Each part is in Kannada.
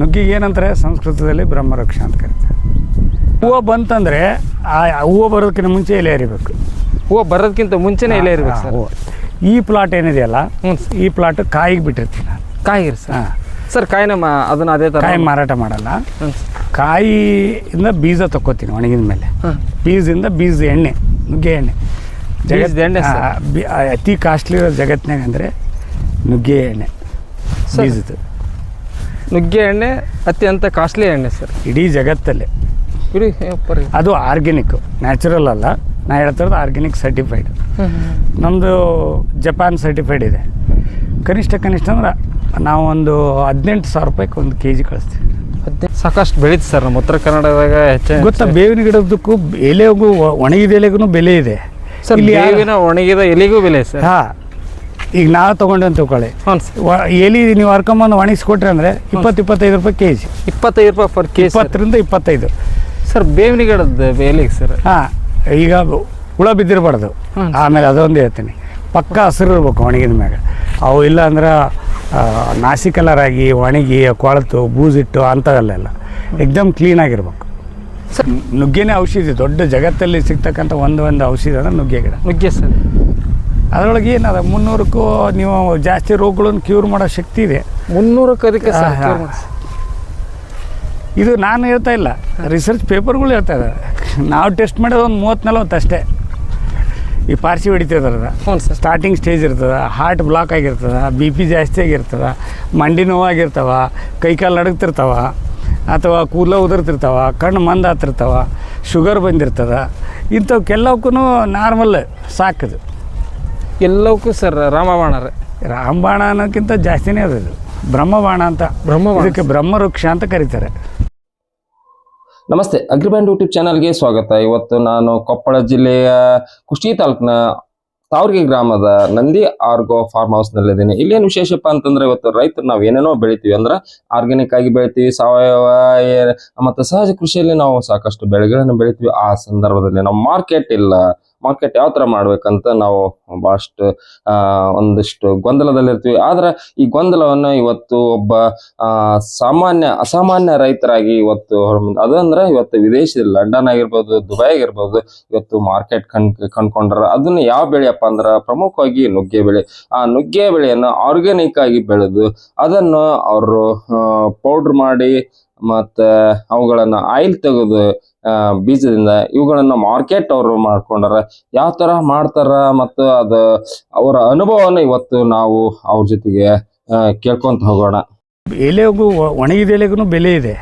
ನುಗ್ಗಿಗೆ ಏನಂತಾರೆ? ಸಂಸ್ಕೃತದಲ್ಲಿ ಬ್ರಹ್ಮರಕ್ಷ ಅಂತ ಕರೀತಾರೆ. ಹೂವು ಬಂತಂದರೆ ಆ ಹೂವು ಬರೋದಕ್ಕಿಂತ ಮುಂಚೆ ಎಲೆ ಹರಿಬೇಕು. ಹೂವು ಬರೋದಕ್ಕಿಂತ ಮುಂಚೆನೇ ಎಲೆ ಇರಬೇಕು ಸರ್. ಹೂವು. ಈ ಪ್ಲಾಟ್ ಏನಿದೆಯಲ್ಲ ಈ ಪ್ಲಾಟ್ ಕಾಯಿಗೆ ಬಿಟ್ಟಿರ್ತೀನಿ ನಾನು ಕಾಯಿ ಸರ್ ಹಾಂ. ಸರ್ ಕಾಯಿನ ಮಾ ಅದನ್ನು ಅದೇ ಥರ ಕಾಯಿ ಮಾರಾಟ ಮಾಡಲ್ಲ. ಕಾಯಿಯಿಂದ ಬೀಜ ತಕ್ಕೋತೀನಿ ಒಣಗಿದ ಮೇಲೆ. ಬೀಜದಿಂದ ಬೀಜ ಎಣ್ಣೆ ನುಗ್ಗೆ ಎಣ್ಣೆ. ಬೀಜದ ಎಣ್ಣೆ ಅತಿ ಕಾಸ್ಟ್ಲಿ ಇರೋ ಜಗತ್ತಿನಾಗ ಅಂದರೆ ನುಗ್ಗೆ ಎಣ್ಣೆ ಬೀಜದ ಬೀಜದ್ದು. ನುಗ್ಗೆ ಎಣ್ಣೆ ಅತ್ಯಂತ ಕಾಸ್ಟ್ಲಿ ಎಣ್ಣೆ ಸರ್ ಇಡೀ ಜಗತ್ತಲ್ಲಿ. ಅದು ಆರ್ಗ್ಯಾನಿಕ್ ನ್ಯಾಚುರಲ್ ಅಲ್ಲ. ನಾ ಹೇಳ್ತಿರೋದು ಆರ್ಗ್ಯಾನಿಕ್ ಸರ್ಟಿಫೈಡ್ ನಮ್ಮದು ಜಪಾನ್ ಸರ್ಟಿಫೈಡ್ ಇದೆ. ಕನಿಷ್ಠ ಕನಿಷ್ಠ ಅಂದ್ರೆ ನಾವು ಒಂದು ಹದಿನೆಂಟು ಸಾವಿರ ರೂಪಾಯಿಗೆ ಒಂದು ಕೆ ಜಿ ಕಳಿಸ್ತೀವಿ. ಹದಿನೈದು ಸಾಕಷ್ಟು ಬೆಳೀತು ಸರ್ ನಮ್ಮ ಉತ್ತರ ಕನ್ನಡದಾಗ ಹೆಚ್ಚಾಗಿ ಗೊತ್ತಾ ಬೇವಿನ ಗಿಡದಕ್ಕೂ ಎಲೆಗೂ ಒಣಗಿದ ಎಲೆಗೂ ಬೆಲೆ ಇದೆ. ಸರ್ ಇಲ್ಲಿ ಯಾರು- ಬೇವಿನ ಒಣಗಿದ ಎಲೆಗೂ ಬೆಲೆ ಸರ್ ಹಾ ಈಗ ನಾವು ತೊಗೊಂಡು ಅಂತ ತಿಳ್ಕೊಳ್ಳಿ ಹ್ಞೂ ಸರ್. ವ- ಎಲಿ ನೀವು ಹರ್ಕೊಂಬಂದು ಒಣಗಿಸ್ಕೊಟ್ರೆ ಅಂದರೆ ಇಪ್ಪತ್ತು ಇಪ್ಪತ್ತೈದು ರೂಪಾಯಿ ಕೆ ಜಿ ಇಪ್ಪತ್ತೈದು ರೂಪಾಯಿ ಫರ್ ಕೆ ಜಿ ಇಪ್ಪತ್ತರಿಂದ ಇಪ್ಪತ್ತೈದು. ಸರ್ ಬೇವಿನ ಗಿಡದ ಎಲೆಗೆ ಸರ್. ಹಾಂ ಈಗ ಹುಳ ಬಿದ್ದಿರಬಾರ್ದು. ಆಮೇಲೆ ಅದೊಂದು ಹೇಳ್ತೀನಿ. ಪಕ್ಕ ಹಸಿರು ಇರ್ಬೇಕು ಒಣಗಿದ ಮ್ಯಾಗ. ಅವು ಇಲ್ಲ ಅಂದ್ರೆ ನಾಸಿ ಕಲರ್ ಆಗಿ ಒಣಗಿ ಕೊಳತು ಬೂಜಿಟ್ಟು ಅಂಥವೆಲ್ಲ ಎಕ್ದಮ್ ಕ್ಲೀನಾಗಿರ್ಬೇಕು ಸರ್. ನುಗ್ಗೆನೇ ಔಷಧಿ ದೊಡ್ಡ ಜಗತ್ತಲ್ಲಿ ಸಿಗ್ತಕ್ಕಂಥ ಒಂದು ಒಂದು ಔಷಧಿ ಅಂದ್ರೆ ನುಗ್ಗೆ ಗಿಡ. ನುಗ್ಗೆ ಸರ್. ಅದರೊಳಗೆ ಏನದ ಮುನ್ನೂರಕ್ಕೂ ನೀವು ಜಾಸ್ತಿ ರೋಗಗಳನ್ನು ಕ್ಯೂರ್ ಮಾಡೋ ಶಕ್ತಿ ಇದೆ. ಮುನ್ನೂರಕ್ಕೆ ಅದಕ್ಕೆ. ಇದು ನಾನು ಹೇಳ್ತಾ ಇಲ್ಲ. ರಿಸರ್ಚ್ ಪೇಪರ್ಗಳು ಹೇಳ್ತಾ ಇದ್ದಾರೆ ನಾವು ಟೆಸ್ಟ್ ಮಾಡೋದು ಒಂದು ಮೂವತ್ತು ನಲ್ವತ್ತು ಅಷ್ಟೇ. ಈ ಪಾರ್ಸಿ ಹೊಡಿತಿದ್ರದ ಸ್ಟಾರ್ಟಿಂಗ್ ಸ್ಟೇಜ್ ಇರ್ತದೆ ಹಾರ್ಟ್ ಬ್ಲಾಕ್ ಆಗಿರ್ತದೆ ಬಿ ಪಿ ಜಾಸ್ತಿ ಆಗಿರ್ತದೆ ಮಂಡಿ ನೋವಾಗಿರ್ತಾವ ಕೈಕಾಲು ನಡುಗ್ತಿರ್ತಾವ ಅಥವಾ ಕೂದಲ ಉದುರ್ತಿರ್ತಾವ ಕಣ್ಣು ಮಂದ ಹತ್ತಿರ್ತಾವ ಶುಗರ್ ಬಂದಿರ್ತದೆ. ಇಂಥವಕ್ಕೆಲ್ಲವಕ್ಕೂ ನಾರ್ಮಲ್ ಸಾಕದು. ಎಲ್ಲವಕ್ಕೂ ಸರ್ ರಾಮಬಾಣ ರೀ. ರಾಮಬಾಣ ಅನ್ನೋಕ್ಕಿಂತ ಜಾಸ್ತಿನೇ ಅದು ಇದು. ಬ್ರಹ್ಮಬಾಣ ಅಂತ. ಬ್ರಹ್ಮಬಾಣ. ಇದಕ್ಕೆ ಬ್ರಹ್ಮವೃಕ್ಷ ಅಂತ ಕರೀತಾರೆ. ನಮಸ್ತೆ ಅಗ್ರಿಬ್ಯಾಂಡ್ ಯೂಟ್ಯೂಬ್ ಚಾನಲ್ಗೆ ಸ್ವಾಗತ. ಇವತ್ತು ನಾನು ಕೊಪ್ಪಳ ಜಿಲ್ಲೆಯ ಕುಷ್ಟಿ ತಾಲೂಕಿನ ತಾವರ್ಗಿ ಗ್ರಾಮದ ನಂದಿ ಆರ್ಗೋ ಫಾರ್ಮ್ ಹೌಸ್ ಇಲ್ಲಿ ಇಲ್ಲೇನು ವಿಶೇಷಪ್ಪ ಅಂತಂದ್ರೆ ಇವತ್ತು ರೈತರು ನಾವು ಏನೇನೋ ಬೆಳಿತೀವಿ ಅಂದ್ರೆ ಆರ್ಗ್ಯಾನಿಕ್ ಆಗಿ ಬೆಳಿತೀವಿ ಸಾವಯವ ಏ- ಮತ್ತು ಸಹಜ ಕೃಷಿಯಲ್ಲಿ ನಾವು ಸಾಕಷ್ಟು ಬೆಳೆಗಳನ್ನು ಬೆಳಿತೀವಿ. ಆ ಸಂದರ್ಭದಲ್ಲಿ ನಾವು ಮಾರ್ಕೆಟ್ ಇಲ್ಲ. ಮಾರ್ಕೆಟ್ ಯಾವ ತರ ಮಾಡ್ಬೇಕಂತ ನಾವು ಬಹಳಷ್ಟು ಆ, ಒಂದಿಷ್ಟು ಗೊಂದಲದಲ್ಲಿರ್ತೀವಿ. ಆದ್ರೆ ಈ ಗೊಂದಲವನ್ನು ಇವತ್ತು ಒಬ್ಬ ಸಾಮಾನ್ಯ, ಅಸಾಮಾನ್ಯ ರೈತರಾಗಿ ಇವತ್ತು ಅದಂದ್ರೆ ಇವತ್ತು ವಿದೇಶದಲ್ಲಿ ಲಂಡನ್ ಆಗಿರ್ಬೋದು ದುಬೈ ಆಗಿರ್ಬೋದು, ಇವತ್ತು ಮಾರ್ಕೆಟ್ ಕಣ್ ಕಂಡ್ಕೊಂಡ್ರ ಅದನ್ನ ಯಾವ ಬೆಳೆಯಪ್ಪ ಅಂದ್ರ ಪ್ರಮುಖವಾಗಿ ನುಗ್ಗೆ ಬೆಳೆ. ಆ ನುಗ್ಗೆ ಬೆಳೆಯನ್ನು ಆರ್ಗ್ಯಾನಿಕ್ ಆಗಿ ಬೆಳೆದು ಅದನ್ನು ಅವರು ಪೌಡ್ರ್ ಮಾಡಿ ಮತ್ತೆ ಅವುಗಳನ್ನು ಆಯಿಲ್ ತೆಗೆದು ಬೀಜದಿಂದ ಇವುಗಳನ್ನು ಮಾರ್ಕೆಟ್ ಅವರು ಮಾಡ್ಕೊಂಡಾರ. ಯಾವ ಥರ ಮಾಡ್ತಾರ ಮತ್ತು ಅದು ಅವರ ಅನುಭವನ ಇವತ್ತು ನಾವು ಅವ್ರ ಜೊತೆಗೆ ಕೇಳ್ಕೊಂತ ಹೋಗೋಣ. ಎಲೆಗೂ ಒಣಗಿದ ಎಲೆಗೂ ಬೆಲೆ ಇದೆ.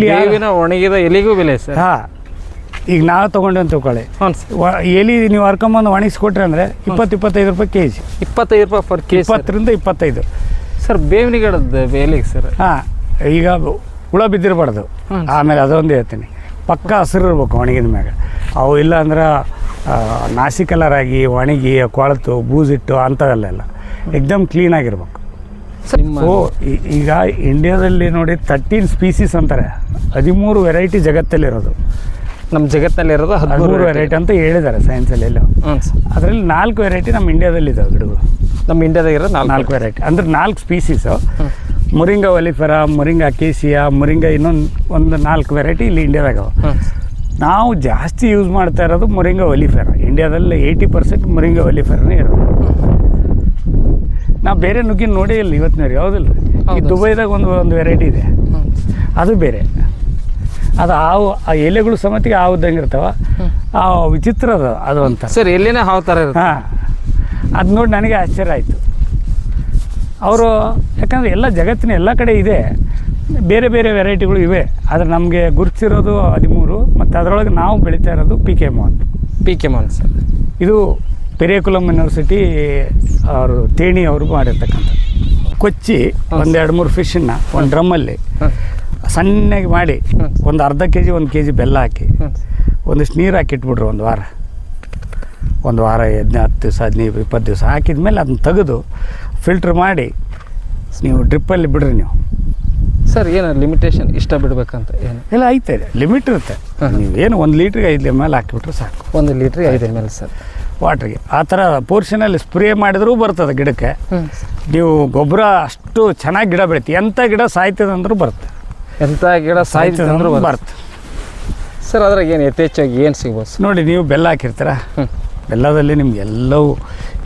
ಬೇವಿನ ಒಣಗಿದ ಎಲೆಗೂ ಬೆಲೆ ಸರ್. ಹಾಂ ಈಗ ನಾವು ತೊಗೊಂಡು ಅಂತ ತಿಳ್ಕೊಳ್ಳಿ. ಹ್ಞೂ ಸರ್. ವ- ಎಲಿ ನೀವು ಹರ್ಕೊಂಬಂದು ಒಣಗಿಸ್ಕೊಟ್ರೆ ಅಂದರೆ ಇಪ್ಪತ್ತು ಇಪ್ಪತ್ತೈದು ರೂಪಾಯಿ ಕೆ ಜಿ ಇಪ್ಪತ್ತೈದು ರೂಪಾಯಿ ಪರ್ ಕೆ ಇಪ್ಪತ್ತರಿಂದ ಇಪ್ಪತ್ತೈದು. ಸರ್ ಬೇವಿನ ಗಿಡದ ಎಲೆಗೆ ಸರ್. ಹಾಂ ಈಗ ಹುಳ ಬಿದ್ದಿರಬಾರ್ದು. ಆಮೇಲೆ ಅದೊಂದು ಹೇಳ್ತೀನಿ. ಪಕ್ಕ ಹಸಿರು ಇರ್ಬೇಕು ಒಣಗಿದ ಮ್ಯಾಗ. ಅವು ಇಲ್ಲ ಅಂದ್ರೆ ನಾಸಿ ಕಲರ್ ಆಗಿ ಒಣಗಿ ಕೊಳತು ಬೂಜಿಟ್ಟು ಅಂಥವೆಲ್ಲ ಎಕ್ದಮ್ ಕ್ಲೀನಾಗಿರ್ಬೇಕು ಸೊ ಈಗ ಇಂಡಿಯಾದಲ್ಲಿ ನೋಡಿ ತರ್ಟೀನ್ ಸ್ಪೀಸೀಸ್ ಅಂತಾರೆ. ಹದಿಮೂರು ವೆರೈಟಿ ಜಗತ್ತಲ್ಲಿರೋದು. ನಮ್ಮ ಜಗತ್ತಲ್ಲಿರೋದು ಹದಿಮೂರು ವೆರೈಟಿ ಅಂತ ಹೇಳಿದ್ದಾರೆ ಸೈನ್ಸಲ್ಲಿ ಎಲ್ಲ. ಅದರಲ್ಲಿ ನಾಲ್ಕು ವೆರೈಟಿ ನಮ್ಮ ಇಂಡಿಯಾದಲ್ಲಿ ಇದಾವೆ ಗಿಡಗಳು. ನಮ್ಮ ಇಂಡಿಯಾದಾಗ ಇರೋದು ನಾಲ್ಕು. ನಾಲ್ಕು ವೆರೈಟಿ ಅಂದ್ರೆ ನಾಲ್ಕು ಸ್ಪೀಸೀಸು ಮುರಿಂಗ ಒಲಿಫೆರಾ ಮುರಿಂಗ ಕೇಸಿಯಾ ಮುರಿಂಗ ಇನ್ನೊಂದು ಒಂದು ನಾಲ್ಕು ವೆರೈಟಿ ಇಲ್ಲಿ ಇಂಡಿಯಾದಾಗ ಅವ. ನಾವು ಜಾಸ್ತಿ ಯೂಸ್ ಮಾಡ್ತಾ ಇರೋದು ಮುರಿಂಗ ಒಲಿಫೆರಾ. ಇಂಡಿಯಾದಲ್ಲಿ ಏಯ್ಟಿ ಪರ್ಸೆಂಟ್ ಮುರಿಂಗ ಒಲಿಫೆರನೇ ಇರೋದು. ನಾವು ಬೇರೆ ನುಗ್ಗಿನ ನೋಡೇ ಇಲ್ಲ ಇವತ್ತಿನವ್ರಿಗೆ ಯಾವುದಿಲ್ಲ ಈ. ದುಬೈದಾಗ ಒಂದು ಒಂದು ವೆರೈಟಿ ಇದೆ. ಅದು ಬೇರೆ. ಅದು ಹಾವು ಆ ಎಲೆಗಳು ಸಮತಿಗೆ ಹಾವುದಂಗೆ ಇರ್ತಾವ. ಆ ವಿಚಿತ್ರ ಅದು ಅದು ಅಂತ ಸರ್ ಎಲ್ಲೇನೇ ಹಾವು ಥರ ಇರುತ್ತೆ. ಹಾಂ. ಅದು ನೋಡಿ ನನಗೆ ಆಶ್ಚರ್ಯ ಆಯಿತು. ಅವರು ಯಾಕಂದರೆ ಎಲ್ಲ ಜಗತ್ತಿನ ಎಲ್ಲ ಕಡೆ ಇದೆ. ಬೇರೆ ಬೇರೆ ವೆರೈಟಿಗಳು ಇವೆ. ಆದರೆ ನಮಗೆ ಗುರುತಿಸಿರೋದು ಹದಿಮೂರು ಮತ್ತು ಅದರೊಳಗೆ ನಾವು ಬೆಳೀತಾ ಇರೋದು P K Mohan. P K Mohan sir. ಇದು ಪೆರಿಯಕುಲಂ ಯೂನಿವರ್ಸಿಟಿ ಅವರು ತೇಣಿ ಅವರು ಮಾಡಿರ್ತಕ್ಕಂಥ ಕೊಚ್ಚಿ ಒಂದು ಎರಡು ಮೂರು ಫಿಶನ್ನು ಒಂದು ಡ್ರಮ್ಮಲ್ಲಿ ಸಣ್ಣಗೆ ಮಾಡಿ ಒಂದು ಅರ್ಧ ಕೆ ಜಿ ಒಂದು ಕೆ ಜಿ ಬೆಲ್ಲ ಹಾಕಿ ಒಂದಿಷ್ಟು ನೀರು ಹಾಕಿಟ್ಬಿಟ್ರು ಒಂದು ವಾರ. ಒಂದು ವಾರ ಹದಿನ ಹತ್ತು ದಿವಸ ಹದಿನೈದು ಇಪ್ಪತ್ತು ದಿವಸ ಹಾಕಿದ್ಮೇಲೆ ಅದನ್ನ ತೆಗೆದು ಫಿಲ್ಟ್ರ್ ಮಾಡಿ ನೀವು ಡ್ರಿಪ್ಪಲ್ಲಿ ಬಿಡ್ರಿ ನೀವು. ಸರ್ ಏನು ಲಿಮಿಟೇಷನ್ ಇಷ್ಟ ಬಿಡ್ಬೇಕಂತ ಏನು? ಇಲ್ಲ ಐತೆ ಲಿಮಿಟ್ ಇರುತ್ತೆ. ನೀವು ಏನು ಒಂದು ಲೀಟ್ರಿಗೆ ಐದು ಎಂ ಎಲ್ ಹಾಕಿಬಿಟ್ರೆ ಸಾಕು. ಒಂದು ಲೀಟ್ರಿಗೆ ಐದು ಎಂ ಎಲ್ ಸರ್ ವಾಟ್ರಿಗೆ ಆ ಥರ ಪೋರ್ಷನಲ್ಲಿ ಸ್ಪ್ರೇ ಮಾಡಿದ್ರೂ ಬರ್ತದೆ ಗಿಡಕ್ಕೆ. ನೀವು ಗೊಬ್ಬರ ಅಷ್ಟು ಚೆನ್ನಾಗಿ ಗಿಡ ಬೆಳೀತಿ ಎಂಥ ಗಿಡ ಸಾಯ್ತದೆ ಅಂದ್ರೂ ಬರುತ್ತೆ ಎಂಥ ಗಿಡ ಸಾಯ್ತದೆ ಬರುತ್ತೆ ಸರ್ ಅದ್ರಾಗ ಏನು ಯಥೇಚ್ಛಾಗಿ ಏನು ಸಿಗ್ಬೋದು ನೋಡಿ ನೀವು ಬೆಲ್ಲ ಹಾಕಿರ್ತೀರ? ಹ್ಮ್. ಬೆಲ್ಲದಲ್ಲಿ ನಿಮ್ಗೆ ಎಲ್ಲವೂ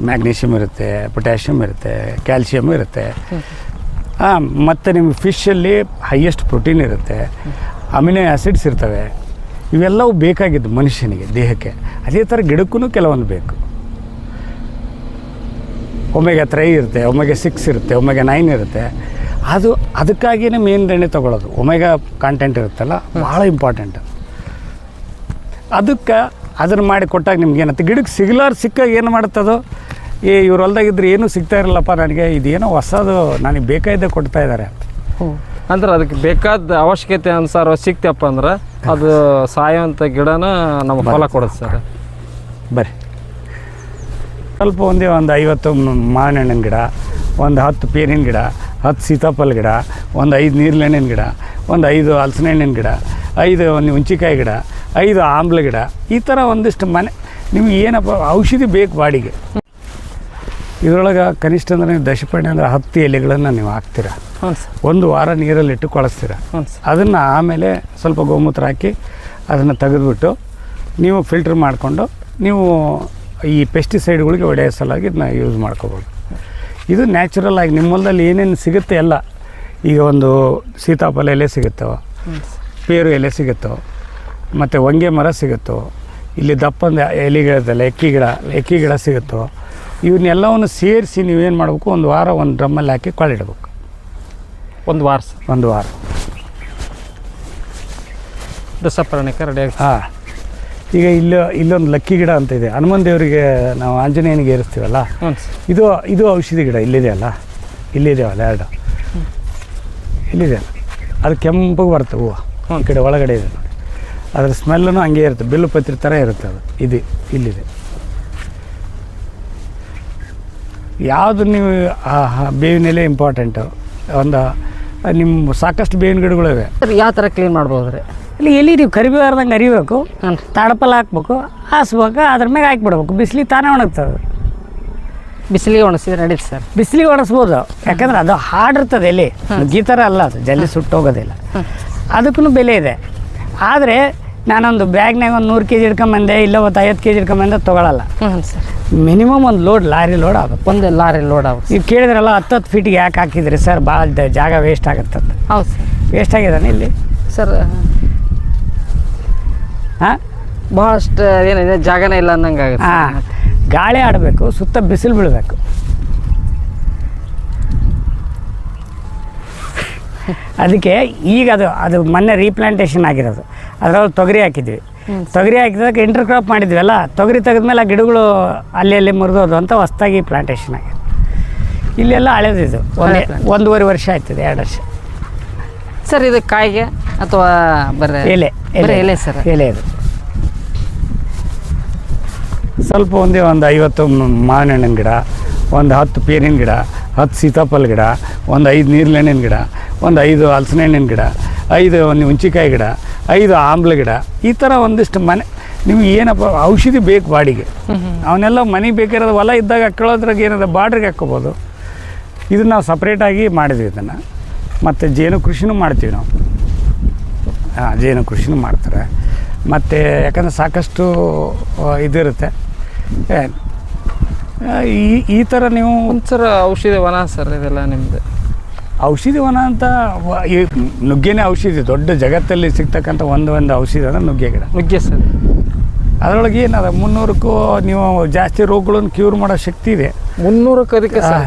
ಮ್ಯಾಗ್ನೀಷಿಯಮ್ ಇರುತ್ತೆ ಪೊಟ್ಯಾಷಿಯಮ್ ಇರುತ್ತೆ ಕ್ಯಾಲ್ಶಿಯಮ್ ಇರುತ್ತೆ. ಹಾಂ ಮತ್ತು ನಿಮ್ಗೆ ಫಿಶಲ್ಲಿ ಹೈಯೆಸ್ಟ್ ಪ್ರೋಟೀನ್ ಇರುತ್ತೆ. ಅಮಿನೋ ಆ್ಯಸಿಡ್ಸ್ ಇರ್ತವೆ. ಇವೆಲ್ಲವೂ ಬೇಕಾಗಿದ್ದು ಮನುಷ್ಯನಿಗೆ ದೇಹಕ್ಕೆ. ಅದೇ ಥರ ಗಿಡಕ್ಕೂ ಕೆಲವೊಂದು ಬೇಕು. ಒಮ್ಮೆಗೆ ತ್ರೈ ಇರುತ್ತೆ ಒಮ್ಮೆಗೆ ಸಿಕ್ಸ್ ಇರುತ್ತೆ ಒಮ್ಮೆಗೆ ನೈನ್ ಇರುತ್ತೆ. ಅದು ಅದಕ್ಕಾಗಿಯೇ ಮೇನ್ ಎಣ್ಣೆ ತೊಗೊಳೋದು? ಒಮೆಗಾ ಕಾಂಟೆಂಟ್ ಇರುತ್ತಲ್ಲ ಭಾಳ ಇಂಪಾರ್ಟೆಂಟ್ ಅದಕ್ಕೆ ಅದನ್ನು ಮಾಡಿ ಕೊಟ್ಟಾಗ ನಿಮ್ಗೆ ಏನಂತ ಗಿಡಕ್ಕೆ ಸಿಗ್ಲಾರ ಸಿಕ್ಕಾಗ ಏನು ಮಾಡುತ್ತದು? ಏ ಇವ್ರ ಹೊಲ್ದಾಗಿದ್ರೆ ಏನೂ ಸಿಗ್ತಾ ಇರಲ್ಲಪ್ಪ ನನಗೆ ಇದೇನೋ ಹೊಸದು ನನಗೆ ಬೇಕಾಯಿದ್ದೆ ಕೊಡ್ತಾ ಇದ್ದಾರೆ ಅಂದ್ರೆ ಅದಕ್ಕೆ ಬೇಕಾದ ಅವಶ್ಯಕತೆ ಅನುಸಾರ ಸಿಕ್ತಪ್ಪ ಅಂದ್ರೆ ಅದು ಸಾಯೋಂಥ ಗಿಡನ ನಮ್ಮ ಫಲ ಕೊಡುತ್ತೆ ಸರ್. ಬರ್ರಿ ಸ್ವಲ್ಪ ಒಂದೇ ಒಂದು ಐವತ್ತು ಮಾವಿನಣ್ಣಿನ ಗಿಡ ಒಂದು ಹತ್ತು ಪೇರಿನ ಗಿಡ ಹತ್ತು ಸೀತಾಫಲ ಗಿಡ ಒಂದು ಐದು ನೀರ್ಲೆಣ್ಣಿನ ಗಿಡ ಒಂದು ಐದು ಹಲಸಿನ ಹಣ್ಣಿನ ಗಿಡ ಐದು ಒಂದು ಹುಂಚಿಕಾಯಿ ಗಿಡ ಐದು ಆಮ್ಲ ಗಿಡ ಈ ಥರ ಒಂದಿಷ್ಟು ಮನೆ ನಿಮ್ಗೆ ಏನಪ್ಪ ಔಷಧಿ ಬೇಕು ಬಾಡಿಗೆ. ಇದರೊಳಗೆ ಕನಿಷ್ಠ ಅಂದರೆ ನೀವು ದಶಪರ್ಣಿ ಅಂದರೆ ಹತ್ತು ಎಲೆಗಳನ್ನು ನೀವು ಹಾಕ್ತೀರ? ಒಂದು ವಾರ ನೀರಲ್ಲಿ ಇಟ್ಟು ಕೊಳಿಸ್ತೀರ? ಅದನ್ನು ಆಮೇಲೆ ಸ್ವಲ್ಪ ಗೋಮೂತ್ರ ಹಾಕಿ ಅದನ್ನು ತೆಗೆದುಬಿಟ್ಟು ನೀವು ಫಿಲ್ಟ್ರ್ ಮಾಡಿಕೊಂಡು ನೀವು ಈ ಪೆಸ್ಟಿಸೈಡ್ಗಳಿಗೆ ಒಳ್ಳೆಯ ಸಲುವಾಗಿ ಇದನ್ನ ಯೂಸ್ ಮಾಡ್ಕೋಬೋದು. ಇದು ನ್ಯಾಚುರಲ್ ಆಗಿ ನಿಮ್ಮ ಹೊಲದಲ್ಲಿ ಏನೇನು ಸಿಗುತ್ತೆ ಎಲ್ಲ ಈಗ ಒಂದು ಸೀತಾಫಲ ಎಲೆ ಸಿಗುತ್ತೋ ಪೇರು ಎಲೆ ಸಿಗುತ್ತೋ ಮತ್ತು ಹೊಂಗೆ ಮರ ಸಿಗುತ್ತೋ ಇಲ್ಲಿ ದಪ್ಪಂದ ಎಲೆಗಳಿರ್ತಲ್ಲ ಎಕ್ಕಿ ಗಿಡ ಎಕ್ಕಿ ಗಿಡ ಸಿಗುತ್ತೋ ಇವನ್ನೆಲ್ಲವನ್ನು ಸೇರಿಸಿ ನೀವೇನು ಮಾಡಬೇಕು? ಒಂದು ವಾರ ಒಂದು ಡ್ರಮ್ಮಲ್ಲಿ ಹಾಕಿ ಕೊಳ್ಳಿಡ್ಬೇಕು ಒಂದು ವಾರ ಒಂದು ವಾರ. ದಸಪ್ರಾಣಿಕ ರೆಡಿ ಹಾಂ. ಈಗ ಇಲ್ಲಿ ಇಲ್ಲೊಂದು ಲಕ್ಕಿ ಗಿಡ ಅಂತ ಇದೆ. ಹನುಮನ್ ದೇವರಿಗೆ ನಾವು ಆಂಜನೇಯನಿಗೆ ಏರಿಸ್ತೀವಲ್ಲ? ಇದು ಇದು ಔಷಧಿ ಗಿಡ ಇಲ್ಲಿದೆ ಅಲ್ಲ? ಇಲ್ಲಿದೆಯಲ್ಲ ಎರಡು. ಇಲ್ಲಿದೆ ಅದು ಕೆಂಪಗೆ ಬರುತ್ತೆ ಹೂವು. ಈ ಕಡೆ ಒಳಗಡೆ ಇದೆ. ಅದ್ರ ಸ್ಮೆಲ್ಲೂ ಹಂಗೆ ಇರುತ್ತೆ. ಬಿಲ್ಲು ಪತ್ರಿ ಥರ ಇರುತ್ತೆ ಅದು. ಇದು ಇಲ್ಲಿದೆ. ಯಾವುದು ನೀವು ಬೇವಿನ ಎಲೆ ಇಂಪಾರ್ಟೆಂಟು ಒಂದು ನಿಮ್ಮ ಸಾಕಷ್ಟು ಬೇವಿನ ಗಿಡಗಳಿವೆ ಯಾವ ಥರ ಕ್ಲೀನ್ ಮಾಡ್ಬೋದು ರೀ? ಇಲ್ಲಿ ಎಲ್ಲಿ ನೀವು ಕರಿಬೇವಾರ್ದಂಗೆ ಅರಿಬೇಕು. ತಾಡಪಲ್ಲ ಹಾಕ್ಬೇಕು ಹಾಸ್ಬೇಕು ಅದ್ರ ಮ್ಯಾಗ ಹಾಕ್ಬಿಡ್ಬೇಕು. ಬಿಸಿಲಿಗೆ ತಾನೇ ಒಣಗ್ತದೆ. ಬಿಸಿಲಿಗೆ ಒಣಸಿದ್ರೆ ನಡೀತು ಸರ್. ಬಿಸಿಲಿಗೆ ಒಣಸ್ಬೋದು ಯಾಕಂದ್ರೆ ಅದು ಹಾಡಿರ್ತದೆ ಎಲೆ. ಈ ಥರ ಅಲ್ಲ ಅದು. ಜಲ್ದಿ ಸುಟ್ಟೋಗೋದಿಲ್ಲ ಅದಕ್ಕೂ ಬೆಲೆ ಇದೆ. ಆದರೆ ನಾನೊಂದು ಬ್ಯಾಗ್ನಾಗ ಒಂದು ನೂರು ಕೆ ಜಿ ಇಟ್ಕೊಂಬಂದೆ ಇಲ್ಲ ಒಂದು ಐವತ್ತು ಕೆ ಜಿ ಹಿಡ್ಕೊಂಬಂದೆ ತೊಗೊಳಲ್ಲ. ಹ್ಞೂ ಸರ್. ಮಿನಿಮಮ್ ಒಂದು ಲೋಡ್ ಲಾರಿ ಲೋಡ್ ಆಗುತ್ತೆ. ಒಂದು ಲಾರಿ ಲೋಡ್ ಆಗುತ್ತೆ. ನೀವು ಕೇಳಿದ್ರಲ್ಲ ಹತ್ತು ಹತ್ತು ಫೀಟಿಗೆ ಯಾಕೆ ಹಾಕಿದ್ರಿ ಸರ್? ಭಾಳ ಜಾಗ ವೇಸ್ಟ್ ಆಗುತ್ತೆ ಅಂತ. ಹೌದು ಸರ್. ವೇಸ್ಟ್ ಆಗಿದಾನೆ ಇಲ್ಲಿ? ಸರ್ ಹಾಂ? ಭಾಳಷ್ಟು ಏನಿದೆ ಜಾಗನೇ ಇಲ್ಲ ಅನ್ನಂಗೆ ಆಗುತ್ತೆ ಹಾಂ. ಗಾಳಿ ಆಡಬೇಕು ಸುತ್ತ ಬಿಸಿಲು ಬೀಳಬೇಕು. ಅದಕ್ಕೆ ಈಗ ಅದು ಅದು ಮೊನ್ನೆ ರೀಪ್ಲಾಂಟೇಷನ್ ಆಗಿರೋದು. ಅದರಲ್ಲಿ ತೊಗರಿ ಹಾಕಿದ್ವಿ. ತೊಗರಿ ಹಾಕಿದಾಗ ಇಂಟರ್ ಕ್ರಾಪ್ ಮಾಡಿದ್ವಲ್ಲ ತೊಗರಿ ತೆಗೆದ್ಮೇಲೆ ಆ ಗಿಡಗಳು ಅಲ್ಲಿ ಅಲ್ಲಿ ಮುರಿದೋದು ಅಂತ ಹೊಸ್ದಾಗಿ ಪ್ಲಾಂಟೇಷನ್ ಆಗಿದೆ ಇಲ್ಲೆಲ್ಲ ಹಳೇದಿದು. ಒಂದೇ ಒಂದೂವರೆ ವರ್ಷ ಆಯ್ತದೆ ಎರಡು ವರ್ಷ. ಸರ್ ಇದು ಕಾಯಿಗೆ ಅಥವಾ ಬರೀ ಎಲೆ ಬರೀ ಎಲೆ. ಸರ್? ಎಲೆ ಇದು ಸ್ವಲ್ಪ ಒಂದೇ ಒಂದು ಐವತ್ತು ಮಾವಿನ ಹಣ್ಣಿನ ಗಿಡ ಒಂದು ಹತ್ತು ಪೇರಿನ ಗಿಡ ಹತ್ತು ಸೀತಾಫಲ ಗಿಡ, ಒಂದು ಐದು ನೀರ್ಲೆಣ್ಣಿನ ಗಿಡ, ಒಂದು ಐದು ಹಲಸಿನ ಹಣ್ಣಿನ ಗಿಡ, ಐದು ಒಂದು ಹುಂಚಿಕಾಯಿ ಗಿಡ, ಐದು ಆಮ್ಲ ಗಿಡ, ಈ ಥರ ಒಂದಿಷ್ಟು ಮನೆ, ನಿಮ್ಗೆ ಏನಪ್ಪ, ಔಷಧಿ ಬೇಕು ಬಾಡಿಗೆ. ಅವನ್ನೆಲ್ಲ ಮನೆಗೆ ಬೇಕಿರೋದು ಹೊಲ ಇದ್ದಾಗ ಹಾಕೊಳ್ಳೋದ್ರಾಗ ಏನದ, ಬಾಡ್ರಿಗೆ ಹಾಕ್ಕೋಬೋದು. ಇದನ್ನು ನಾವು ಸಪ್ರೇಟಾಗಿ ಮಾಡಿದ್ವಿ ಇದನ್ನು. ಮತ್ತು ಜೇನು ಕೃಷಿನೂ ಮಾಡ್ತೀವಿ ನಾವು. ಹಾಂ, ಜೇನು ಕೃಷಿನೂ ಮಾಡ್ತಾರೆ. ಮತ್ತು ಯಾಕಂದರೆ ಸಾಕಷ್ಟು ಇದಿರುತ್ತೆ. ಈ ಈ ಥರ ನೀವು ಒಂಥರ ಸರ್ ಔಷಧಿ ವನ ಸರ್ ಇದೆಲ್ಲ ನಿಮ್ಮದು ಔಷಧಿ ವನ ಅಂತ ವ- ಈ ನುಗ್ಗೆನೇ ಔಷಧಿ ದೊಡ್ಡ ಜಗತ್ತಲ್ಲಿ ಸಿಗ್ತಕ್ಕಂಥ ಒಂದು ಒಂದು ಔಷಧಿ ಅಂದರೆ ನುಗ್ಗೆ ಗಿಡ. ನುಗ್ಗೆ ಸರ್. ಅದರೊಳಗೆ ಏನದ ಮುನ್ನೂರಕ್ಕೂ ನೀವು ಜಾಸ್ತಿ ರೋಗಗಳನ್ನು ಕ್ಯೂರ್ ಮಾಡೋ ಶಕ್ತಿ ಇದೆ. ಮುನ್ನೂರಕ್ಕೆ ಅದಕ್ಕೆ ಸರ್.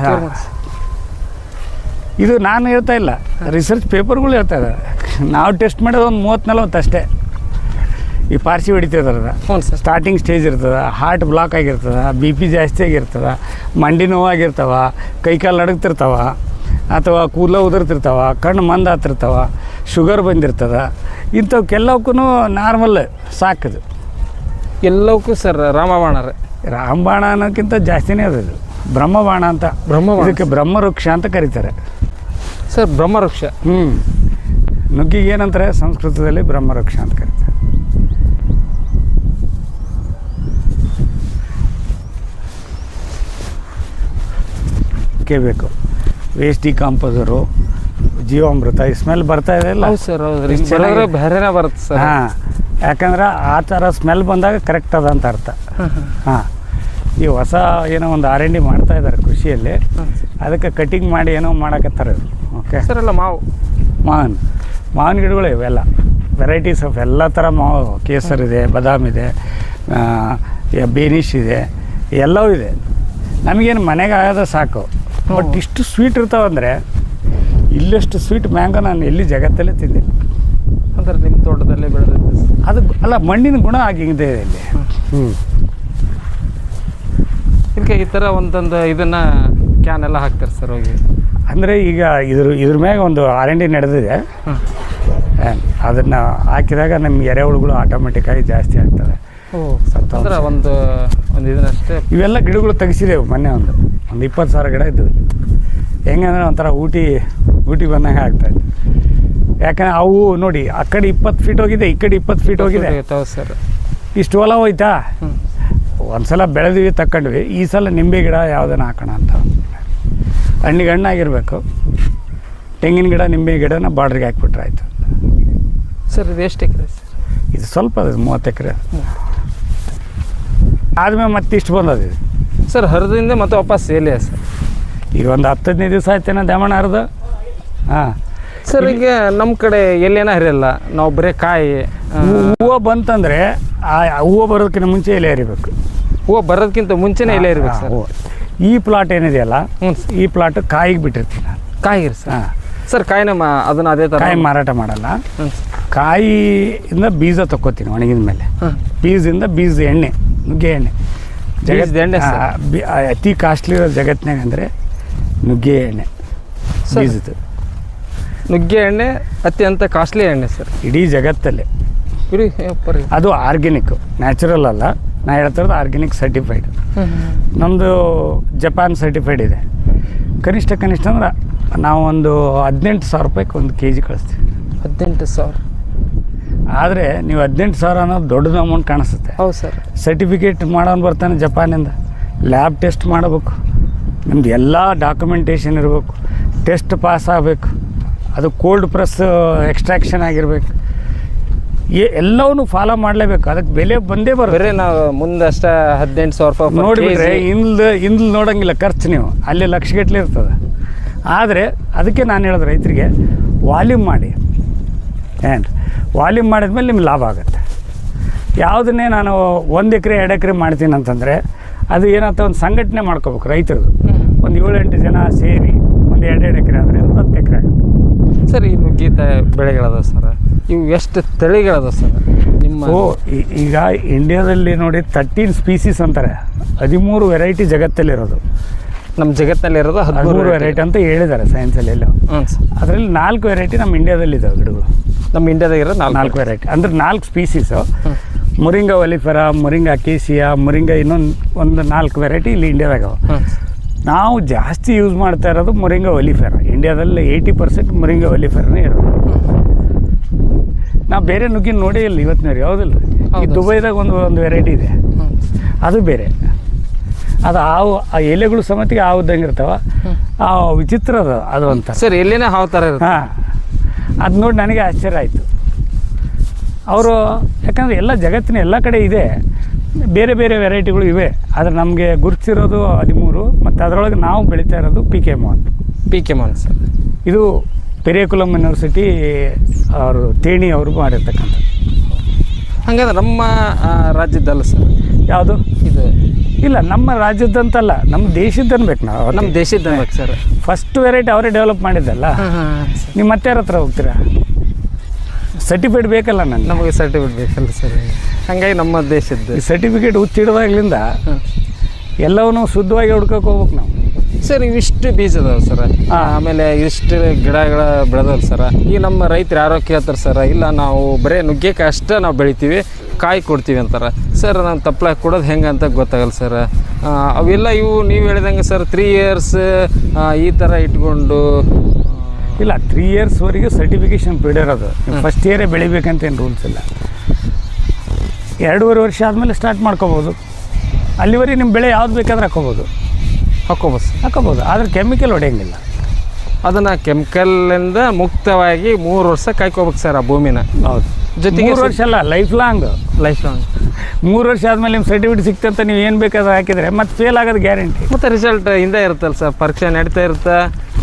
ಇದು ನಾನು ಹೇಳ್ತಾ ಇಲ್ಲ ರಿಸರ್ಚ್ ಪೇಪರ್ಗಳು ಹೇಳ್ತಾ ಇದ್ದಾರೆ. ನಾವು ಟೆಸ್ಟ್ ಮಾಡೋದು ಒಂದು ಮೂವತ್ತು ನಲ್ವತ್ತು ಅಷ್ಟೇ ಈ ಪಾರ್ಸಿ ಹೊಡಿತಿದಾರದ ಹ್ಞೂ ಸರ್. ಸ್ಟಾರ್ಟಿಂಗ್ ಸ್ಟೇಜ್ ಇರ್ತದೆ ಹಾರ್ಟ್ ಬ್ಲಾಕ್ ಆಗಿರ್ತದೆ ಬಿ ಪಿ ಜಾಸ್ತಿ ಆಗಿರ್ತದೆ ಮಂಡಿ ಕೈ ಕೈಕಾಲು ನಡಗ್ತಿರ್ತಾವ ಅಥವಾ ಕೂದಲ ಉದುರ್ತಿರ್ತಾವ ಕಣ್ಣು ಮಂದ ಆತಿರ್ತಾವ ಶುಗರ್ ಬಂದಿರ್ತದೆ ಇಂಥವಕ್ಕೆಲ್ಲವಕ್ಕೂ ನಾರ್ಮಲ್ ಸಾಕದು. ಎಲ್ಲವಕ್ಕೂ ಸರ್ ರಾಮಬಾಣ ರೀ. ರಾಮಬಾಣ ಅನ್ನೋಕ್ಕಿಂತ ಜಾಸ್ತಿನೇ ಅದು ಇದು. ಬ್ರಹ್ಮಬಾಣ ಅಂತ. ಬ್ರಹ್ಮಬಾಣ. ಇದಕ್ಕೆ ಬ್ರಹ್ಮವೃಕ್ಷ ಅಂತ ಕರೀತಾರೆ. ಸರ್ ಬ್ರಹ್ಮವೃಕ್ಷ. ಹ್ಞೂ ನುಗ್ಗಿಗೆ ಏನಂತಾರೆ? ಸಂಸ್ಕೃತದಲ್ಲಿ ಬ್ರಹ್ಮವೃಕ್ಷ ಅಂತ ಕರೀತಾರೆ. ಬೇಕು ವೇಸ್ಟ್ ಡಿಕಾಂಪೋಸರು ಜೀವಾಮೃತ ಈ ಸ್ಮೆಲ್ ಬರ್ತಾ ಇದೆ ಇಲ್ಲ ಹೌದು ಸರ್ ಹೌದು ಬರೋದ್ರೆ ಬೇರೆನೇ ಬರುತ್ತೆ ಸರ್. ಹಾಂ ಯಾಕಂದ್ರೆ ಆ ಥರ ಸ್ಮೆಲ್ ಬಂದಾಗ ಕರೆಕ್ಟ್ ಅದ ಅಂತ ಅರ್ಥ. ಹಾಂ. ಈ ಹೊಸ ಏನೋ ಒಂದು ಆರ್ ಎನ್ ಡಿ ಮಾಡ್ತಾ ಇದ್ದಾರೆ ಕೃಷಿಯಲ್ಲಿ. ಅದಕ್ಕೆ ಕಟಿಂಗ್ ಮಾಡಿ ಏನೋ ಮಾಡಕತ್ತಾರೆ ಓಕೆ ಸರ್ ಎಲ್ಲ ಮಾವು. ಮಾವಿನ ಮಾವಿನ ಗಿಡಗಳು ಇವೆಲ್ಲ. ವೆರೈಟೀಸ್ ಆಫ್ ಎಲ್ಲ ಥರ ಮಾವು ಕೇಸರ್ ಇದೆ ಬಾದಾಮ್ ಇದೆ ಬೇನಿಶ್ ಇದೆ ಎಲ್ಲವೂ ಇದೆ. ನಮಗೇನು ಮನೆಗೆ ಆಗೋದ ಸಾಕು. ಬಟ್ ಇಷ್ಟು ಸ್ವೀಟ್ ಇರ್ತಾವಂದರೆ ಇಲ್ಲಷ್ಟು ಸ್ವೀಟ್ ಮ್ಯಾಂಗೋ ನಾನು ಎಲ್ಲಿ ಜಗತ್ತಲ್ಲೇ ತಿಂದೆ ಅಂದ್ರೆ ನಿಮ್ಮ ತೋಟದಲ್ಲೇ ಬೆಳೆದ ಅದು ಅಲ್ಲ ಮಣ್ಣಿನ ಗುಣ ಆಗಿದೆ ಇಲ್ಲಿ. ಹ್ಞೂ ಇದಕ್ಕೆ ಈ ಥರ ಒಂದೊಂದು ಇದನ್ನು ಕ್ಯಾನ್ ಎಲ್ಲ ಹಾಕ್ತಾರೆ ಸರ್ ಹೋಗಿ. ಅಂದರೆ ಈಗ ಇದ್ರ ಇದ್ರ ಮ್ಯಾಗ ಒಂದು ಆರ್ ಎನ್ ಡಿ ನಡೆದಿದೆ. ಅದನ್ನು ಹಾಕಿದಾಗ ನಮ್ಮ ಎರೆಹುಳುಗಳು ಆಟೋಮೆಟಿಕ್ಕಾಗಿ ಜಾಸ್ತಿ ಆಗ್ತವೆ. ಅಂದ್ರೆ ಒಂದು ಒಂದು ಇದನ್ನಷ್ಟೇ ಇವೆಲ್ಲ ಗಿಡಗಳು ತೆಗೆಸಿದೆವು ಮೊನ್ನೆ ಒಂದು. ಒಂದು ಇಪ್ಪತ್ತು ಸಾವಿರ ಗಿಡ ಇದ್ದವು. ಹೆಂಗಂದ್ರೆ ಒಂಥರ ಊಟಿ ಊಟಿ ಬಂದಂಗೆ ಆಗ್ತಾಯಿತ್ತು ಯಾಕಂದ್ರೆ ಅವು ನೋಡಿ ಆ ಕಡೆ ಇಪ್ಪತ್ತು ಫೀಟ್ ಹೋಗಿದೆ ಈ ಕಡೆ ಇಪ್ಪತ್ತು ಫೀಟ್ ಹೋಗಿದೆ. ಸರ್. ಇಷ್ಟು ಹೊಲ ಹೋಯ್ತಾ. ಒಂದು ಸಲ ಬೆಳೆದ್ವಿ ತಕ್ಕೊಂಡ್ವಿ. ಈ ಸಲ ನಿಂಬೆ ಗಿಡ ಯಾವುದನ್ನ ಹಾಕೋಣ ಅಂತ ಹಣ್ಣಿಗೆ ಹಣ್ಣಾಗಿರಬೇಕು ತೆಂಗಿನ ಗಿಡ ನಿಂಬೆ ಗಿಡನ ಬಾಡ್ರಿಗೆ ಹಾಕ್ಬಿಟ್ರೆ ಆಯಿತು. ಸರ್ ಇದು ಎಷ್ಟು ಎಕರೆ ಸರ್? ಇದು ಸ್ವಲ್ಪ ಅದು ಮೂವತ್ತು ಎಕರೆ. ಆದಮೇಲೆ ಮತ್ತಿಷ್ಟು ಬಂದದಿದೆ ಬಂದದ ಇದು. ಸರ್ ಹರಿದಿಂದ ಮತ್ತೆ ವಾಪಸ್ ಸೇಲೇ ಸರ್? ಈಗ ಒಂದು ಹತ್ತು ಹದಿನೈದು ದಿವಸ ಆಯ್ತೇನೋ ದ್ಯಾಮಣ್ಣ ಹರಿದು? ಹಾಂ. ಸರ್ ಈಗ ನಮ್ಮ ಕಡೆ ಎಲ್ಲೇನ ಹರಿಯಲ್ಲ. ನಾವು ಬರೀ ಕಾಯಿ ಹೂವು ಬಂತಂದ್ರೆ ಆ ಹೂವು ಬರೋದಕ್ಕಿಂತ ಮುಂಚೆ ಎಲೆ ಹರಿಬೇಕು. ಹೂವು ಬರೋದಕ್ಕಿಂತ ಮುಂಚೆನೇ ಎಲೆ ಹರಿಬೇಕು ಸರ್. ಹೂವು. ಈ ಪ್ಲಾಟ್ ಏನಿದೆಯಲ್ಲ ಈ ಪ್ಲಾಟ್ ಕಾಯಿಗೆ ಬಿಟ್ಟಿರ್ತೀನಿ ನಾನು. ಕಾಯಿ ಸರ್. ಹಾಂ. ಸರ್ ಕಾಯಿನ ಮಾ ಅದನ್ನ ಅದೇ ಥರ ಕಾಯಿ ಮಾರಾಟ ಮಾಡಲ್ಲ. ಕಾಯಿಯಿಂದ ಬೀಜ ತಕ್ಕೋತೀನಿ ಒಣಗಿದ ಮೇಲೆ. ಬೀಜದಿಂದ ಬೀಜ ಎಣ್ಣೆ ನುಗ್ಗೆ ಎಣ್ಣೆ. ಅತಿ ಕಾಸ್ಟ್ಲಿ ಇರೋ ಜಗತ್ತಿನಾಗ ಅಂದರೆ ನುಗ್ಗೆ ಎಣ್ಣೆ. ಬೀಜದ್ದು ನುಗ್ಗೆ ಎಣ್ಣೆ ಅತ್ಯಂತ ಕಾಸ್ಟ್ಲಿ ಎಣ್ಣೆ ಸರ್ ಇಡೀ ಜಗತ್ತಲ್ಲೇ. ಅದು ಆರ್ಗ್ಯಾನಿಕ್ ನ್ಯಾಚುರಲ್ ಅಲ್ಲ. ನಾ ಹೇಳ್ತಿರೋದು ಆರ್ಗ್ಯಾನಿಕ್ ಸರ್ಟಿಫೈಡ್ ನಮ್ಮದು ಜಪಾನ್ ಸರ್ಟಿಫೈಡ್ ಇದೆ. ಕನಿಷ್ಠ ಕನಿಷ್ಠ ಅಂದ್ರೆ ನಾವು ಒಂದು ಹದಿನೆಂಟು ಸಾವಿರ ರೂಪಾಯಿಗೆ ಒಂದು ಕೆ ಜಿ ಕಳಿಸ್ತೀವಿ. ಹದಿನೆಂಟು ಸಾವಿರ. ಆದರೆ ನೀವು ಹದಿನೆಂಟು ಸಾವಿರ ಅನ್ನೋದು ದೊಡ್ಡದು ಅಮೌಂಟ್ ಕಾಣಿಸುತ್ತೆ. ಹೌದು ಸರ್. ಸರ್ಟಿಫಿಕೇಟ್ ಮಾಡೋನು ಬರ್ತಾನೆ ಜಪಾನಿಂದ. ಲ್ಯಾಬ್ ಟೆಸ್ಟ್ ಮಾಡಬೇಕು. ನಿಮ್ದು ಎಲ್ಲ ಡಾಕ್ಯುಮೆಂಟೇಷನ್ ಇರಬೇಕು. ಟೆಸ್ಟ್ ಪಾಸ್ ಆಗಬೇಕು. ಅದು ಕೋಲ್ಡ್ ಪ್ರೆಸ್ ಎಕ್ಸ್ಟ್ರಾಕ್ಷನ್ ಆಗಿರಬೇಕು. ಎ ಎಲ್ಲವನ್ನೂ ಫಾಲೋ ಮಾಡಲೇಬೇಕು. ಅದಕ್ಕೆ ಬೆಲೆ ಬಂದೇ ಬರೋದು ಬರೀ ನಾವು ಮುಂದೆ ಅಷ್ಟೇ ಹದಿನೆಂಟು ಸಾವಿರ ರೂಪಾಯಿ per ನೋಡಿಬಿಟ್ರೆ kg. ಇಂದ್ಲು ಇಂದ್ಲು ನೋಡೋಂಗಿಲ್ಲ ಖರ್ಚು ನೀವು. ಅಲ್ಲಿ ಲಕ್ಷಗಟ್ಟಲೆ ಇರ್ತದೆ. ಆದರೆ ಅದಕ್ಕೆ ನಾನು ಹೇಳೋದು ರೈತರಿಗೆ ವಾಲ್ಯೂಮ್ ಮಾಡಿ. ಏನು ವಾಲ್ಯೂಮ್ ಮಾಡಿದ್ಮೇಲೆ ನಿಮ್ಗೆ ಲಾಭ ಆಗುತ್ತೆ. ಯಾವುದನ್ನೇ ನಾನು ಒಂದು ಎಕರೆ ಎರಡು ಎಕರೆ ಮಾಡ್ತೀನಿ ಅಂತಂದರೆ ಅದು ಏನಂತ ಒಂದು ಸಂಘಟನೆ ಮಾಡ್ಕೋಬೇಕು ರೈತರದು. ಒಂದು ಏಳೆಂಟು ಜನ ಸೇರಿ ಒಂದು ಎರಡು ಎರಡು ಎಕರೆ ಆದರೆ ಒಂದು ಹತ್ತು ಎಕರೆ ಆಗುತ್ತೆ. ಸರ್ ಈ ನುಗ್ಗೀತ ಬೆಳೆಗಳದ ಸರ್ ಇವು ಎಷ್ಟು ತಳಿಗಳದ ಸರ್? ನಿಮ್ಮ ಓ ಈಗ ಇಂಡಿಯಾದಲ್ಲಿ ನೋಡಿ ತರ್ಟೀನ್ ಸ್ಪೀಸೀಸ್ ಅಂತಾರೆ. ಹದಿಮೂರು ವೆರೈಟಿ ಜಗತ್ತಲ್ಲಿರೋದು. ನಮ್ಮ ಜಗತ್ತಲ್ಲಿರೋದು ಹದಿಮೂರು ವೆರೈಟಿ ಅಂತ ಹೇಳಿದ್ದಾರೆ ಸೈನ್ಸಲ್ಲಿ ಎಲ್ಲ ಅದರಲ್ಲಿ ನಾಲ್ಕು ವೆರೈಟಿ ನಮ್ಮ ಇಂಡಿಯಾದಲ್ಲಿ ಇದಾವೆ ಗಿಡಗಳು. ನಮ್ಮ ಇಂಡಿಯಾದಾಗ ಇರೋ ನಾಲ್ಕು ನಾಲ್ಕು ವೆರೈಟಿ ಅಂದ್ರೆ ನಾಲ್ಕು ಸ್ಪೀಸೀಸು ಮುರಿಂಗ ಒಲಿಫೆರ ಮುರಿಂಗ ಅಕೇಸಿಯಾ ಮುರಿಂಗ ಇನ್ನೊಂದು ಒಂದು ನಾಲ್ಕು ವೆರೈಟಿ ಇಲ್ಲಿ ಇಂಡಿಯಾದಾಗ ಅವ. ನಾವು ಜಾಸ್ತಿ ಯೂಸ್ ಮಾಡ್ತಾ ಇರೋದು ಮುರಿಂಗ ಒಲಿಫೆರ ಇಂಡಿಯಾದಲ್ಲಿ ಏಯ್ಟಿ ಪರ್ಸೆಂಟ್ ಮುರಿಂಗ ಒಲಿಫೆರನೇ ಇರೋದು. ನಾವು ಬೇರೆ ನುಗ್ಗಿನ ನೋಡಿ ಇಲ್ಲ ಇವತ್ತಿನವ್ರು ಯಾವುದಿಲ್ಲ ಈ ಹೌದು. ದುಬೈದಾಗ ಒಂದು ಒಂದು ವೆರೈಟಿ ಇದೆ. ಅದು ಬೇರೆ. ಅದು ಹಾವು ಆ ಎಲೆಗಳು ಸಮೇತಿಗೆ ಹಾವುದಂಗೆ ಇರ್ತಾವ. ಆ ವಿಚಿತ್ರ ಅದು ಅದು ಅಂತ ಸರ್ ಎಲ್ಲೇನೇ ಹಾವು ಥರ ಇರುತ್ತೆ. ಹಾಂ. ಅದು ನೋಡಿ ನನಗೆ ಆಶ್ಚರ್ಯ ಆಯಿತು. ಅವರು ಯಾಕಂದರೆ ಎಲ್ಲ ಜಗತ್ತಿನ ಎಲ್ಲ ಕಡೆ ಇದೆ. ಬೇರೆ ಬೇರೆ ವೆರೈಟಿಗಳು ಇವೆ. ಆದರೆ ನಮಗೆ ಗುರುತಿಸಿರೋದು ಹದಿಮೂರು ಮತ್ತು ಅದರೊಳಗೆ ನಾವು ಬೆಳೀತಾ ಇರೋದು P K Mohan. P K Mohan sir. ಇದು ಪೆರಿಯಕುಲಂ ಯೂನಿವರ್ಸಿಟಿ ಅವರು ತೇಣಿ ಅವರು ಮಾಡಿರ್ತಕ್ಕಂಥ ಹಂಗಂದ್ರೆ ನಮ್ಮ ರಾಜ್ಯದಲ್ಲ ರಾಜ್ಯದ್ದಲ್ಲ ಸರ್? ಯಾವುದು? ಇದು. ಇಲ್ಲ ನಮ್ಮ ರಾಜ್ಯದಂತಲ್ಲ ನಮ್ಮ ದೇಶದ್ದು ಅನ್ಬೇಕು ನಾವು. ನಮ್ಮ ದೇಶದ್ದು ಅನ್ಬೇಕು ಸರ್. ಫಸ್ಟ್ ವೆರೈಟಿ ಅವರೇ ಡೆವಲಪ್ ಮಾಡಿದ್ದಲ್ಲ? ನೀವು ಮತ್ತೆ ಯಾರ ಹತ್ರ ಹೋಗ್ತೀರಾ? ಸರ್ಟಿಫಿಕೇಟ್ ಬೇಕಲ್ಲ ನನಗೆ. ನಮಗೆ ಸರ್ಟಿಫಿಕೇಟ್ ಬೇಕಲ್ಲ ಸರ್. ಹಂಗಾಗಿ ನಮ್ಮ ದೇಶದ್ದು. ಸರ್ಟಿಫಿಕೇಟ್ ಹುಚ್ಚಿಡ್ದಾಗ್ಲಿಂದ ಎಲ್ಲವನ್ನೂ ಶುದ್ಧವಾಗಿ ಹುಡ್ಕೋಕೆ ಹೋಗ್ಬೇಕು ನಾವು. ಸರ್ ಇವಿಷ್ಟು ಬೀಜ ಅದಾವೆ ಸರ್. ಆಮೇಲೆ ಇಷ್ಟು ಗಿಡಗಳ ಬೆಳೆದಲ್ಲ ಸರ್. ಈ ನಮ್ಮ ರೈತರು ಯಾರೋ ಕೇಳ್ತಾರೆ ಸರ್ ಇಲ್ಲ ನಾವು ಬರೀ ನುಗ್ಗೆಕಾಯಿ ಅಷ್ಟೇ ನಾವು ಬೆಳಿತೀವಿ ಕಾಯಿ ಕೊಡ್ತೀವಿ ಅಂತಾರೆ. ಸರ್ ನಾನು ತಪ್ಪಲ ಕೊಡೋದು ಹೆಂಗೆ ಅಂತ ಗೊತ್ತಾಗಲ್ಲ ಸರ್. ಅವೆಲ್ಲ ಇವು ನೀವು ಹೇಳಿದಂಗೆ ಸರ್ ತ್ರೀ ಇಯರ್ಸ್ ಈ ಥರ ಇಟ್ಕೊಂಡು ಇಲ್ಲ ತ್ರೀ ಇಯರ್ಸ್ವರೆಗೆ ಸರ್ಟಿಫಿಕೇಷನ್ ಪೀರಿಯಡ್ ಇರೋದು. ಫಸ್ಟ್ ಇಯರೇ ಬೆಳಿಬೇಕಂತ ಏನು ರೂಲ್ಸ್ ಇಲ್ಲ. ಎರಡೂವರೆ ವರ್ಷ ಆದಮೇಲೆ ಸ್ಟಾರ್ಟ್ ಮಾಡ್ಕೋಬೋದು. ಅಲ್ಲಿವರೆಗೆ ನಿಮ್ಮ ಬೆಳೆ ಯಾವ್ದು ಬೇಕಾದ್ರೆ ಹಾಕೋಬೋದು. ಹಾಕೋಬೋದು ಹಾಕೋಬೋದು. ಆದರೆ ಕೆಮಿಕಲ್ ಹೊಡೆಯಂಗಿಲ್ಲ. ಅದನ್ನು ಕೆಮಿಕಲಿಂದ ಮುಕ್ತವಾಗಿ ಮೂರು ವರ್ಷ ಕಾಯ್ಕೋಬೇಕು ಸರ್ ಆ ಭೂಮಿನ. ಹೌದು. ಜೊತೆಗೆ ಮೂರು ವರ್ಷ ಅಲ್ಲ ಲೈಫ್ ಲಾಂಗ್ ಲೈಫ್ ಲಾಂಗ್ ಮೂರು ವರ್ಷ ಆದಮೇಲೆ ನಿಮ್ಮ ಸರ್ಟಿಫಿಕೇಟ್ ಸಿಕ್ತಂತ ನೀವು ಏನು ಬೇಕಾದ್ರೆ ಹಾಕಿದರೆ ಮತ್ತೆ ಫೇಲ್ ಆಗೋದು ಗ್ಯಾರಂಟಿ ಮತ್ತೆ ರಿಸಲ್ಟ್ ಹಿಂದೆ ಇರುತ್ತಲ್ಲ ಸರ್? ಪರೀಕ್ಷೆ ನಡೀತಾ ಇರುತ್ತೆ?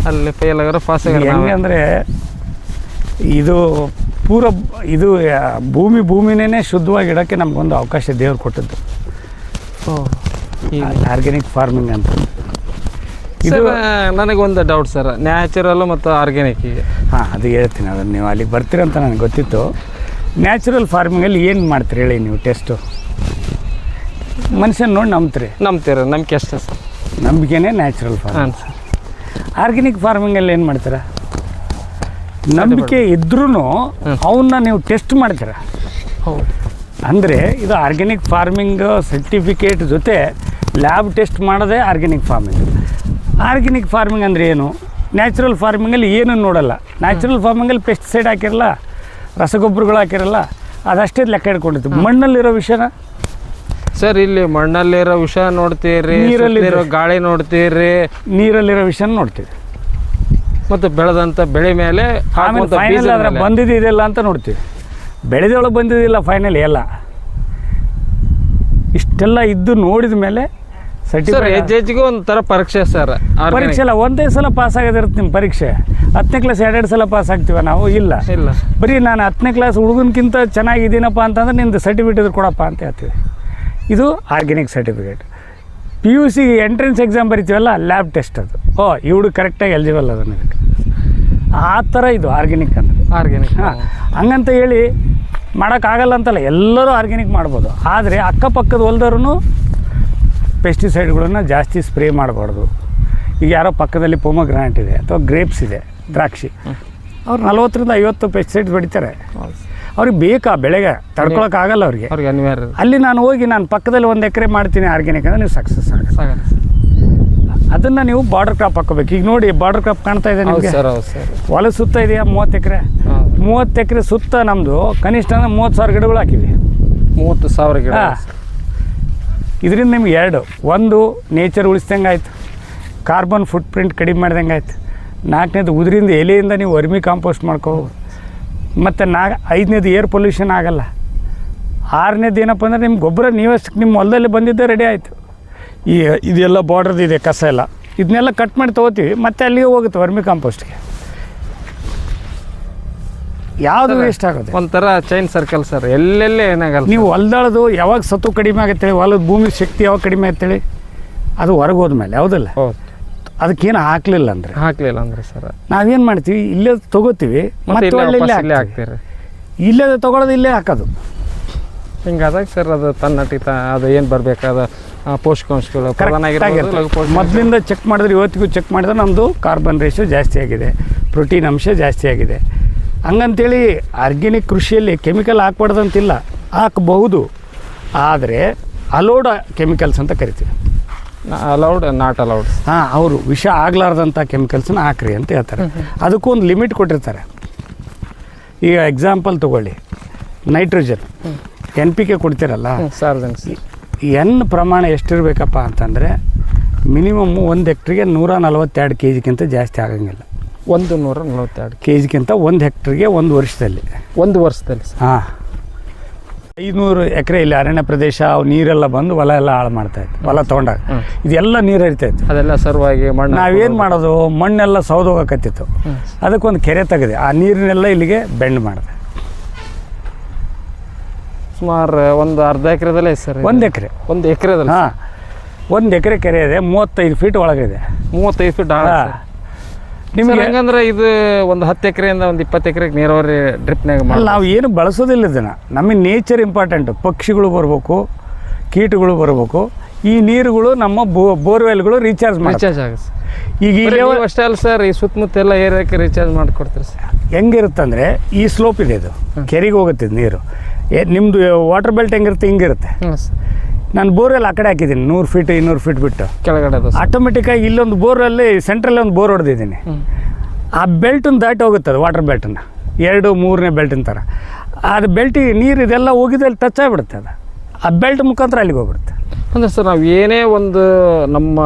ಅಲ್ಲಿ ಫೇಲ್ ಆಗೋರು ಪಾಸ್ ಹೆಂಗೆ ಆಗೋರು ಅಂದರೆ ಇದು ಪೂರ ಇದು ಭೂಮಿ ಭೂಮಿನೇ ಶುದ್ಧವಾಗಿ ಇಡೋಕ್ಕೆ ನಮಗೊಂದು ಅವಕಾಶ ದೇವ್ರು ಕೊಟ್ಟದ್ದು. ಆರ್ಗ್ಯಾನಿಕ್ ಫಾರ್ಮಿಂಗ್ ಅಂತ. ಇದು ನನಗೊಂದು ಡೌಟ್ ಸರ್. ನ್ಯಾಚುರಲ್ ಮತ್ತು ಆರ್ಗ್ಯಾನಿಕ್ ಹಾಂ ಅದು ಹೇಳ್ತೀನಿ. ಅದನ್ನು ನೀವು ಅಲ್ಲಿಗೆ ಬರ್ತೀರಂತ ನನಗೆ ಗೊತ್ತಿತ್ತು. ನ್ಯಾಚುರಲ್ ಫಾರ್ಮಿಂಗಲ್ಲಿ ಏನು ಮಾಡ್ತೀರಿ ಹೇಳಿ ನೀವು ಟೆಸ್ಟು ಮನುಷ್ಯನ ನೋಡಿ ನಂಬ್ತೀರಿ. ನಂಬ್ತೀರ? ನಂಬಿಕೆ ಅಷ್ಟೇ ಸರ್. ನಂಬಿಕೆನೇ ನ್ಯಾಚುರಲ್ ಫಾರ್ಮ್ ಹಾಂ ಸರ್. ಆರ್ಗ್ಯಾನಿಕ್ ಫಾರ್ಮಿಂಗಲ್ಲಿ ಏನು ಮಾಡ್ತೀರಾ? ನಂಬಿಕೆ ಇದ್ರೂ ಅವನ್ನ ನೀವು ಟೆಸ್ಟ್ ಮಾಡ್ತೀರಾ? ಹೌದು. ಅಂದರೆ ಇದು ಆರ್ಗ್ಯಾನಿಕ್ ಫಾರ್ಮಿಂಗ್ ಸರ್ಟಿಫಿಕೇಟ್ ಜೊತೆ ಲ್ಯಾಬ್ ಟೆಸ್ಟ್ ಮಾಡೋದೇ ಆರ್ಗ್ಯಾನಿಕ್ ಫಾರ್ಮಿಂಗ್ ಆರ್ಗ್ಯಾನಿಕ್ ಫಾರ್ಮಿಂಗ್ ಅಂದರೆ ಏನು? ನ್ಯಾಚುರಲ್ ಫಾರ್ಮಿಂಗಲ್ಲಿ ಏನೂ ನೋಡಲ್ಲ. ನ್ಯಾಚುರಲ್ ಫಾರ್ಮಿಂಗಲ್ಲಿ ಪೆಸ್ಟಿಸೈಡ್ ಹಾಕಿರಲ್ಲ ರಸಗೊಬ್ಬರಗಳು ಹಾಕಿರಲ್ಲ ಅದಷ್ಟೇ ಲೆಕ್ಕ ಇಟ್ಕೊಂಡಿತ್ತು ಮಣ್ಣಲ್ಲಿರೋ ವಿಷಯನ? ಸರ್ ಇಲ್ಲಿ ಮಣ್ಣಲ್ಲಿರೋ ವಿಷಯ ನೋಡ್ತೀರಿ ನೀರಲ್ಲಿರೋ ಗಾಳಿ ನೋಡ್ತೀರಿ. ನೀರಲ್ಲಿರೋ ವಿಷಯನ ನೋಡ್ತೀವಿ. ಮತ್ತು ಬೆಳೆದಂಥ ಬೆಳೆ ಮೇಲೆ ಫೈನಲ್ ಆದರೆ ಮೇಲೆ. ಬಂದಿದ್ದಿದೆಲ್ಲ ಅಂತ ನೋಡ್ತೀವಿ. ಬೆಳೆದೊಳಗೆ ಬಂದಿದ್ದಿಲ್ಲ ಫೈನಲ್ ಎಲ್ಲ. ಇಷ್ಟೆಲ್ಲ ಇದ್ದು ನೋಡಿದ ಮೇಲೆ ಸರ್ ಹೆಜ್ಜೆ ಹೆಜ್ಜೆಗೂ ಒಂದು ಥರ ಪರೀಕ್ಷೆ ಸರ್ ಪರೀಕ್ಷೆ ಅಲ್ಲ ಒಂದೇ ಸಲ ಪಾಸ್ ಆಗೋದಿರುತ್ತೆ ನಿಮ್ಮ ಪರೀಕ್ಷೆ. ಹತ್ತನೇ ಕ್ಲಾಸ್ ಎರಡೆರಡು ಸಲ ಪಾಸ್ ಆಗ್ತೀವ ನಾವು? ಇಲ್ಲ. ಇಲ್ಲ. ಬರೀ ನಾನು ಹತ್ತನೇ ಕ್ಲಾಸ್ ಹುಡುಗನ್ಕಿಂತ ಚೆನ್ನಾಗಿದ್ದೀನಪ್ಪ ಅಂತಂದ್ರೆ ನಿಂದು ಸರ್ಟಿಫಿಕೇಟ್ ಇದ್ರೆ ಕೊಡಪ್ಪ ಅಂತ ಹೇಳ್ತೀವಿ. ಇದು organic certificate P U C entrance exam ಬರಿತೀವಲ್ಲ lab test ಅದು. ಓ ಇವ್ಡು ಕರೆಕ್ಟಾಗಿ ಎಲಿಜಿಬಲ್ ಅದು ಇದಕ್ಕೆ. ಆ ಥರ ಇದು ಆರ್ಗ್ಯಾನಿಕ್ ಅಂದರೆ. ಆರ್ಗ್ಯಾನಿಕ್ ಹಾಂ. ಹಂಗಂತ ಹೇಳಿ ಮಾಡೋಕ್ಕಾಗಲ್ಲ ಅಂತಲ್ಲ ಎಲ್ಲರೂ ಆರ್ಗ್ಯಾನಿಕ್ ಮಾಡ್ಬೋದು. ಆದರೆ ಅಕ್ಕಪಕ್ಕದ ಹೊಲ್ದವ್ರು ಪೆಸ್ಟಿಸೈಡ್ಗಳನ್ನು ಜಾಸ್ತಿ ಸ್ಪ್ರೇ ಮಾಡಬಾರ್ದು. ಈಗ ಯಾರೋ ಪಕ್ಕದಲ್ಲಿ ಪೊಮಗ್ರಾನೆಟ್ ಇದೆ ಅಥವಾ ಗ್ರೇಪ್ಸ್ ಇದೆ ದ್ರಾಕ್ಷಿ. ಅವ್ರು ನಲ್ವತ್ತರಿಂದ ಐವತ್ತು ಪೆಸ್ಟಿಸೈಡ್ಸ್ ಬೆಡಿತಾರೆ ಅವ್ರಿಗೆ ಬೇಕಾ ಬೆಳೆಗೆ? ತಡ್ಕೊಳಕ್ಕಾಗಲ್ಲ ಅವ್ರಿಗೆ. ಅವ್ರಿಗೆ ಅಲ್ಲಿ ನಾನು ಹೋಗಿ ನಾನು ಪಕ್ಕದಲ್ಲಿ ಒಂದು ಎಕರೆ ಮಾಡ್ತೀನಿ ಆರ್ಗ್ಯಾನಿಕ್ ಅಂದರೆ ನೀವು ಸಕ್ಸಸ್ ಆಗ ಅದನ್ನು ನೀವು ಬಾರ್ಡರ್ ಕ್ರಾಪ್ ಹಾಕೋಬೇಕು ಈಗ ನೋಡಿ ಬಾರ್ಡರ್ ಕ್ರಾಪ್ ಕಾಣ್ತಾ ಇದೆ ನಿಮಗೆ? ಸರ್ ಹೌದು ಸರ್. ಹೊಲ ಸುತ್ತ ಇದೆಯಾ ಮೂವತ್ತು ಎಕರೆ? ಮೂವತ್ತು ಎಕರೆ ಸುತ್ತ ನಮ್ಮದು ಕನಿಷ್ಠ ಅಂದ್ರೆ ಮೂವತ್ತು ಸಾವಿರ ಗಿಡಗಳು ಹಾಕಿವಿ ಮೂವತ್ತು ಸಾವಿರ ಗಿಡ ಇದರಿಂದ ನಿಮ್ಗೆ ಎರಡು. ಒಂದು ನೇಚರ್ ಉಳಿಸ್ದಂಗೆ ಆಯಿತು. ಕಾರ್ಬನ್ ಫುಟ್ ಪ್ರಿಂಟ್ ಕಡಿಮೆ ಮಾಡ್ದಂಗೆ ಆಯ್ತು. ನಾಲ್ಕನೇದು, ಉದರಿಂದ ಎಲೆಯಿಂದ ನೀವು ವರ್ಮಿ ಕಾಂಪೋಸ್ಟ್ ಮಾಡ್ಕೋಬೋದು. ಮತ್ತು ನಾ ಐದನೇದು ಏರ್ ಪೊಲ್ಯೂಷನ್ ಆಗಲ್ಲ. ಆರನೇದು ಏನಪ್ಪ ಅಂದರೆ ನಿಮ್ಮ ಗೊಬ್ಬರ ನೀವಷ್ಟು ನಿಮ್ಮ ಹೊಲದಲ್ಲಿ ಬಂದಿದ್ದೇ ರೆಡಿ ಆಯಿತು. ಈ, ಇದೆಲ್ಲ ಬಾರ್ಡ್ರದ್ದು ಇದೆ ಕಸ ಎಲ್ಲ. ಇದನ್ನೆಲ್ಲ ಕಟ್ ಮಾಡಿ ತೊಗೋತೀವಿ. ಮತ್ತೆ ಅಲ್ಲಿಗೆ ಹೋಗುತ್ತೆ ವರ್ಮಿ ಕಾಂಪೋಸ್ಟ್ಗೆ ಯಾವುದು ವೇಸ್ಟ್ ಆಗುತ್ತೆ? ಒಂಥರ ಚೈನ್ ಸರ್ಕಲ್ ಸರ್ ಎಲ್ಲೆಲ್ಲೇ ಏನಾಗಲ್ಲ ನೀವು ಹೊಲ್ದಾಳದು ಯಾವಾಗ ಸತ್ತು ಕಡಿಮೆ ಆಗುತ್ತೆ ಹೊಲದ ಭೂಮಿ ಶಕ್ತಿ ಯಾವಾಗ ಕಡಿಮೆ ಆಗ್ತೇಳಿ ಅದು ಹೊರಗೆ ಹೋದ್ಮೇಲೆ ಹೌದಲ್ಲ? ಹೌದು. ಅದಕ್ಕೇನು ಹಾಕ್ಲಿಲ್ಲ ಅಂದ್ರೆ? ಹಾಕ್ಲಿಲ್ಲ ಅಂದ್ರೆ ಸರ್. ನಾವೇನು ಮಾಡ್ತೀವಿ? ಇಲ್ಲೇ ತಗೋತೀವಿ ಮತ್ತೆ ಇಲ್ಲೇ ಒಳ್ಳೆ ಹಾಕ್ತೀರಿ. ಇಲ್ಲೇ ತಗೊಳ್ಳೋದು ಇಲ್ಲೇ ಹಾಕೋದು. ಹಿಂಗಾದಾಗ ಸರ್ ಅದು ತನ್ನಟಿತ ಅದು ಏನು ಬರಬೇಕಾದ ಪೋಷಕಾಂಶಗಳು ಮೊದಲಿಂದ ಚೆಕ್ ಮಾಡಿದ್ರೆ ಇವತ್ತಿಗೂ ಚೆಕ್ ಮಾಡಿದ್ರೆ ನಮ್ಮದು ಕಾರ್ಬನ್ ರೇಷಿಯೋ ಜಾಸ್ತಿ ಆಗಿದೆ. ಪ್ರೋಟೀನ್ ಅಂಶ ಜಾಸ್ತಿ ಆಗಿದೆ. ಹಂಗಂತೇಳಿ ಆರ್ಗ್ಯಾನಿಕ್ ಕೃಷಿಯಲ್ಲಿ ಕೆಮಿಕಲ್ ಹಾಕ್ಬಾರ್ದಂತಿಲ್ಲ ಹಾಕಬಹುದು. ಆದರೆ ಅಲೋಡ್ ಕೆಮಿಕಲ್ಸ್ ಅಂತ ಕರಿತೀವಿ. Allowed not allowed. ಹಾಂ ಅವರು ವಿಷ ಆಗ್ಲಾರ್ದಂಥ ಕೆಮಿಕಲ್ಸನ್ನ ಹಾಕ್ರಿ ಅಂತ ಹೇಳ್ತಾರೆ. ಅದಕ್ಕೂ ಒಂದು ಲಿಮಿಟ್ ಕೊಟ್ಟಿರ್ತಾರೆ. ಈಗ ಎಕ್ಸಾಂಪಲ್ ತಗೊಳ್ಳಿ. ನೈಟ್ರೋಜನ್. ಎನ್ ಪಿ ಕೆ ಕೊಡ್ತೀರಲ್ಲ? ಎನ್ ಪ್ರಮಾಣ ಎಷ್ಟಿರಬೇಕಪ್ಪ ಅಂತಂದರೆ ಮಿನಿಮಮ್ ಒಂದು ಎಕ್ಟ್ರಿಗೆ ನೂರ ನಲವತ್ತೆರಡು ಕೆ ಜಿಗಿಂತ ಜಾಸ್ತಿ ಆಗಂಗಿಲ್ಲ. ಒಂದು ನೂರ ನಲವತ್ತೆರಡು ಕೆ ಜಿಗಿಂತ ಒಂದು ಹೆಕ್ಟ್ರಿಗೆ ಒಂದು ವರ್ಷದಲ್ಲಿ. ಒಂದು ವರ್ಷದಲ್ಲಿ ಸರ್. ಹಾಂ. ಐದುನೂರು ಎಕರೆ ಇಲ್ಲಿ ಅರಣ್ಯ ಪ್ರದೇಶ ಅವು ನೀರೆಲ್ಲ ಬಂದು ಹೊಲ ಎಲ್ಲ ಹಾಳು ಮಾಡ್ತಾ ಇತ್ತು. ಹೊಲ ತೊಗೊಂಡಾಗ. ಇದೆಲ್ಲ ನೀರು ಹರಿತಾ ಇತ್ತು. ಅದೆಲ್ಲ ಸರ್ವಾಗಿ ಮಣ್ಣು ನಾವೇನು ಮಾಡೋದು? ಮಣ್ಣೆಲ್ಲ ಸೌದೋಗಕತ್ತಿತ್ತು ಅದಕ್ಕೊಂದು ಕೆರೆ ತೆಗೆದೆ. ಆ ನೀರನ್ನೆಲ್ಲ ಇಲ್ಲಿಗೆ ಬೆಂಡ್ ಮಾಡಿದೆ. ಸುಮಾರು ಒಂದು ಅರ್ಧ ಎಕರೆದಲ್ಲೇ ಸರ್ ಒಂದು ಎಕರೆ. ಒಂದು ಎಕರೆದಲ್ಲಿ ಹಾಂ. ಒಂದು ಎಕರೆ ಕೆರೆ ಇದೆ. ಮೂವತ್ತೈದು ಫೀಟ್ ಒಳಗಿದೆ. ಮೂವತ್ತೈದು ಫೀಟ್ ಆಳ ನಿಮ್ಗೆ? ಹಂಗಂದ್ರೆ ಇದು ಒಂದು ಹತ್ತು ಎಕರೆಯಿಂದ ಒಂದು ಇಪ್ಪತ್ತು ಎಕರೆಗೆ ನೀರಾವರಿ ಡ್ರಿಪ್ನಾಗ ಮಾಡಿ ನಾವು ಏನು ಬಳಸೋದಿಲ್ಲ ಇದನ್ನು. ನಮಗೆ ನೇಚರ್ ಇಂಪಾರ್ಟೆಂಟ್ ಪಕ್ಷಿಗಳು ಬರಬೇಕು ಕೀಟಗಳು ಬರಬೇಕು. ಈ ನೀರುಗಳು ನಮ್ಮ ಬೋ ಬೋರ್ವೆಲ್ಗಳು ರೀಚಾರ್ಜ್ ಮಾಡ್ತಾರೆ ರೀಚಾರ್ಜ್ ಆಗುತ್ತೆ ಈಗ ಇಲ್ಲಿ ಅಷ್ಟೇ ಅಲ್ಲ ಸರ್ ಈ ಸುತ್ತಮುತ್ತ ಎಲ್ಲ ಏರಿಯಾಕ್ಕೆ ರೀಚಾರ್ಜ್ ಮಾಡಿಕೊಡ್ತಾರೆ ಸರ್. ಹೆಂಗಿರುತ್ತಂದರೆ ಈ ಸ್ಲೋಪ್ ಇದೆ ಇದು. ಕೆರೆಗೆ ಹೋಗುತ್ತೆ ಇದು ನೀರು. ಏ ನಿಮ್ಮದು ವಾಟರ್ ಬೆಲ್ಟ್ ಹೆಂಗಿರುತ್ತೆ? ಹಿಂಗಿರುತ್ತೆ. ನಾನು ಬೋರ್ವೆಲ್ ಆ ಕಡೆ ಹಾಕಿದ್ದೀನಿ ನೂರು ಫೀಟ್ ಇನ್ನೂರು ಫೀಟ್ ಬಿಟ್ಟು. ಕೆಳಗಡೆ ಆಟೋಮೆಟಿಕ್ಕಾಗಿ ಇಲ್ಲೊಂದು ಬೋರಲ್ಲಿ ಸೆಂಟ್ರಲ್ಲಿ ಒಂದು ಬೋರ್ ಹೊಡೆದಿದ್ದೀನಿ. ಆ ಬೆಲ್ಟನ್ನು ದಾಟಿ ಹೋಗುತ್ತೆ ಅದು ವಾಟರ್ ಬೆಲ್ಟನ್ನು ಎರಡು ಮೂರನೇ ಬೆಲ್ಟಿನ ಥರ ಅದು ಬೆಲ್ಟಿಗೆ ನೀರು ಇದೆಲ್ಲ ಹೋಗಿದ್ದಲ್ಲಿ ಟಚ್ ಆಗಿಬಿಡುತ್ತೆ ಅದು. ಆ ಬೆಲ್ಟ್ ಮುಖಾಂತರ ಅಲ್ಲಿಗೆ ಹೋಗ್ಬಿಡುತ್ತೆ. ಅಂದ್ರೆ ಸರ್ ನಾವು ಏನೇ ಒಂದು ನಮ್ಮ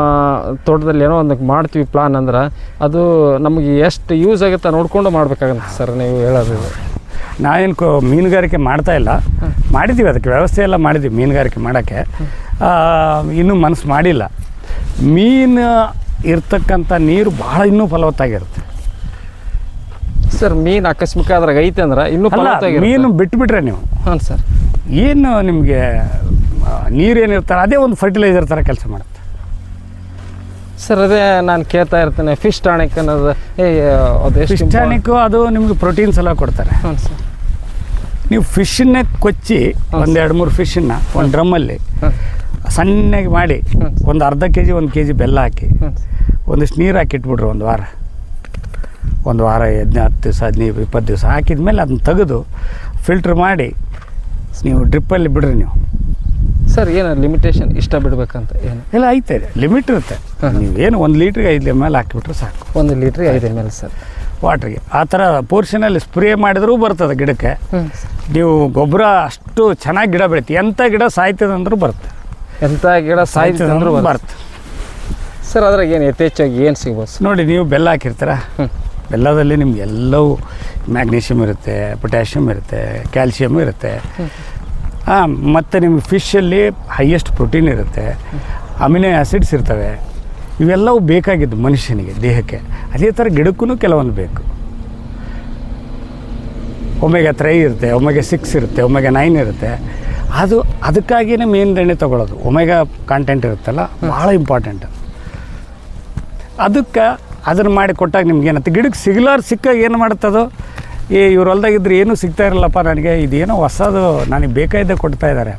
ತೋಟದಲ್ಲಿ ಏನೋ ಒಂದು ಮಾಡ್ತೀವಿ ಪ್ಲಾನ್ ಅಂದ್ರೆ ಅದು ನಮಗೆ ಎಷ್ಟು ಯೂಸ್ ಆಗುತ್ತೆ ನೋಡಿಕೊಂಡು ಮಾಡ್ಬೇಕಾಗತ್ತೆ ಸರ್ ನೀವು ಹೇಳೋದು. ನಾವೇನು ಕೋ ಮೀನುಗಾರಿಕೆ ಮಾಡ್ತಾ ಇಲ್ಲ. ಮಾಡಿದ್ದೀವಿ ಅದಕ್ಕೆ ವ್ಯವಸ್ಥೆ ಎಲ್ಲ ಮಾಡಿದ್ದೀವಿ ಮೀನುಗಾರಿಕೆ ಮಾಡೋಕ್ಕೆ. ಇನ್ನೂ ಮನಸ್ಸು ಮಾಡಿಲ್ಲ. ಮೀನು ಇರ್ತಕ್ಕಂಥ ನೀರು ಭಾಳ ಇನ್ನೂ ಫಲವತ್ತಾಗಿರುತ್ತೆ. ಸರ್ ಮೀನು ಆಕಸ್ಮಿಕ ಅದ್ರಾಗ ಐತೆ ಅಂದ್ರೆ ಇನ್ನೂ. ಮೀನು ಬಿಟ್ಬಿಟ್ರೆ ನೀವು. ಹಾಂ ಸರ್. ಏನು ನಿಮಗೆ ನೀರೇನಿರ್ತಾರೆ ಅದೇ ಒಂದು ಫರ್ಟಿಲೈಸರ್ ಥರ ಕೆಲಸ ಮಾಡುತ್ತೆ. ಸರ್ ಅದೇ ನಾನು ಕೇಳ್ತಾ ಇರ್ತೇನೆ ಫಿಶ್ ಟಾಣಿಕ್ ಅನ್ನೋದು. ಏ ಅದು ಎಷ್ಟು ಫಿಶ್ ಟಾನಿಕ್ಕು ಅದು ನಿಮ್ಗೆ ಪ್ರೋಟೀನ್ಸ್ ಎಲ್ಲ ಕೊಡ್ತಾರೆ. ಸರ್ ನೀವು ಫಿಶ್ನೇ ಕೊಚ್ಚಿ ಒಂದು ಎರಡು ಮೂರು ಫಿಶನ್ನ ಒಂದು ಡ್ರಮ್ಮಲ್ಲಿ ಸಣ್ಣಗೆ ಮಾಡಿ ಒಂದು ಅರ್ಧ ಕೆ ಜಿ ಒಂದು ಕೆ ಜಿ ಬೆಲ್ಲ ಹಾಕಿ ಒಂದಿಷ್ಟು ನೀರು ಹಾಕಿ ಇಟ್ಬಿಡ್ರಿ ಒಂದು ವಾರ. ಒಂದು ವಾರ ಹದಿನ ಹತ್ತು ದಿವಸ ಹದಿನೈದು ಇಪ್ಪತ್ತು ದಿವಸ ಹಾಕಿದ ಮೇಲೆ ಅದನ್ನ ತೆಗೆದು ಫಿಲ್ಟ್ರ್ ಮಾಡಿ ನೀವು ಡ್ರಿಪ್ಪಲ್ಲಿ ಬಿಡ್ರಿ ನೀವು. ಸರ್ ಏನು ಲಿಮಿಟೇಷನ್ ಇಷ್ಟ ಬಿಡ್ಬೇಕಂತ ಏನು? ಇಲ್ಲ ಐತೆ. ಲಿಮಿಟ್ ಇರುತ್ತೆ. ಏನು ಒಂದು ಲೀಟ್ರಿಗೆ ಐದು ಎಂ ಎಲ್ ಹಾಕಿಬಿಟ್ರೆ ಸಾಕು. ಒಂದು ಲೀಟ್ರಿಗೆ ಐದು ಎಂ ಎಲ್ ಸರ್. ವಾಟ್ರಿಗೆ ಆ ಥರ ಪೋರ್ಷನಲ್ಲಿ ಸ್ಪ್ರೇ ಮಾಡಿದ್ರೂ ಬರ್ತದೆ ಗಿಡಕ್ಕೆ. ನೀವು ಗೊಬ್ಬರ ಅಷ್ಟು ಚೆನ್ನಾಗಿ ಗಿಡ ಬೆಳಿತೀವಿ ಎಂಥ ಗಿಡ ಸಾಯ್ತದೆ ಅಂದ್ರೂ ಬರುತ್ತೆ. ಎಂಥ ಗಿಡ ಸಾಯ್ತದೆ ಅಂದ್ರೂ ಬರುತ್ತೆ. ಸರ್ ಅದ್ರಾಗ ಏನು ಯಥೇಚ್ಛಾಗಿ ಏನು ಸಿಗ್ಬೋದು ನೋಡಿ ನೀವು ಬೆಲ್ಲ ಹಾಕಿರ್ತೀರ. ಬೆಲ್ಲದಲ್ಲಿ ನಿಮ್ಗೆ ಎಲ್ಲವೂ ಮ್ಯಾಗ್ನೀಷಿಯಮ್ ಇರುತ್ತೆ ಪೊಟ್ಯಾಷಿಯಮ್ ಇರುತ್ತೆ ಕ್ಯಾಲ್ಶಿಯಮ್ ಇರುತ್ತೆ. ಹಾಂ ಮತ್ತು ನಿಮ್ಗೆ ಫಿಶಲ್ಲಿ ಹೈಯೆಸ್ಟ್ ಪ್ರೋಟೀನ್ ಇರುತ್ತೆ. ಅಮಿನೋ ಆ್ಯಸಿಡ್ಸ್ ಇರ್ತವೆ. ಇವೆಲ್ಲವೂ ಬೇಕಾಗಿದ್ದು ಮನುಷ್ಯನಿಗೆ, ದೇಹಕ್ಕೆ. ಅದೇ ಥರ ಗಿಡಕ್ಕೂ ಕೆಲವೊಂದು ಬೇಕು. ಒಮ್ಮೆಗೆ ತ್ರೈ ಇರುತ್ತೆ ಒಮ್ಮೆಗೆ ಸಿಕ್ಸ್ ಇರುತ್ತೆ ಒಮ್ಮೆಗೆ ನೈನ್ ಇರುತ್ತೆ. ಅದು ಅದಕ್ಕಾಗಿಯೇ ಮೇನ್ ಎಣ್ಣೆ ತೊಗೊಳೋದು? ಒಮೆಗ ಕಾಂಟೆಂಟ್ ಇರುತ್ತಲ್ಲ, ಭಾಳ ಇಂಪಾರ್ಟೆಂಟ್ ಅದಕ್ಕೆ, ಅದನ್ನು ಮಾಡಿ ಕೊಟ್ಟಾಗ ನಿಮ್ಗೆ ಏನತ್ತೆ ಗಿಡಕ್ಕೆ ಸಿಗ್ಲಾರ ಸಿಕ್ಕಾಗ ಏನು ಮಾಡುತ್ತದು ಏ ಇವ್ರ ಹೊಲ್ದಾಗಿದ್ರೆ ಏನೂ ಸಿಗ್ತಾ ಇರಲ್ಲಪ್ಪ ನನಗೆ. ಇದೇನೋ ಹೊಸದು ನನಗೆ ಬೇಕಾಯಿದ್ದೆ ಕೊಡ್ತಾ ಇದ್ದಾರೆ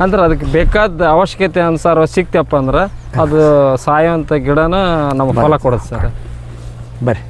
ಅಂದ್ರೆ ಅದಕ್ಕೆ ಬೇಕಾದ ಅವಶ್ಯಕತೆ ಅನುಸಾರ ಸಿಕ್ತಪ್ಪ ಅಂದ್ರೆ ಅದು ಸಾಯೋಂಥ ಗಿಡನ ನಮ್ಗೆ ಫಲ ಕೊಡುತ್ತೆ ಸರ್. ಬರ್ರಿ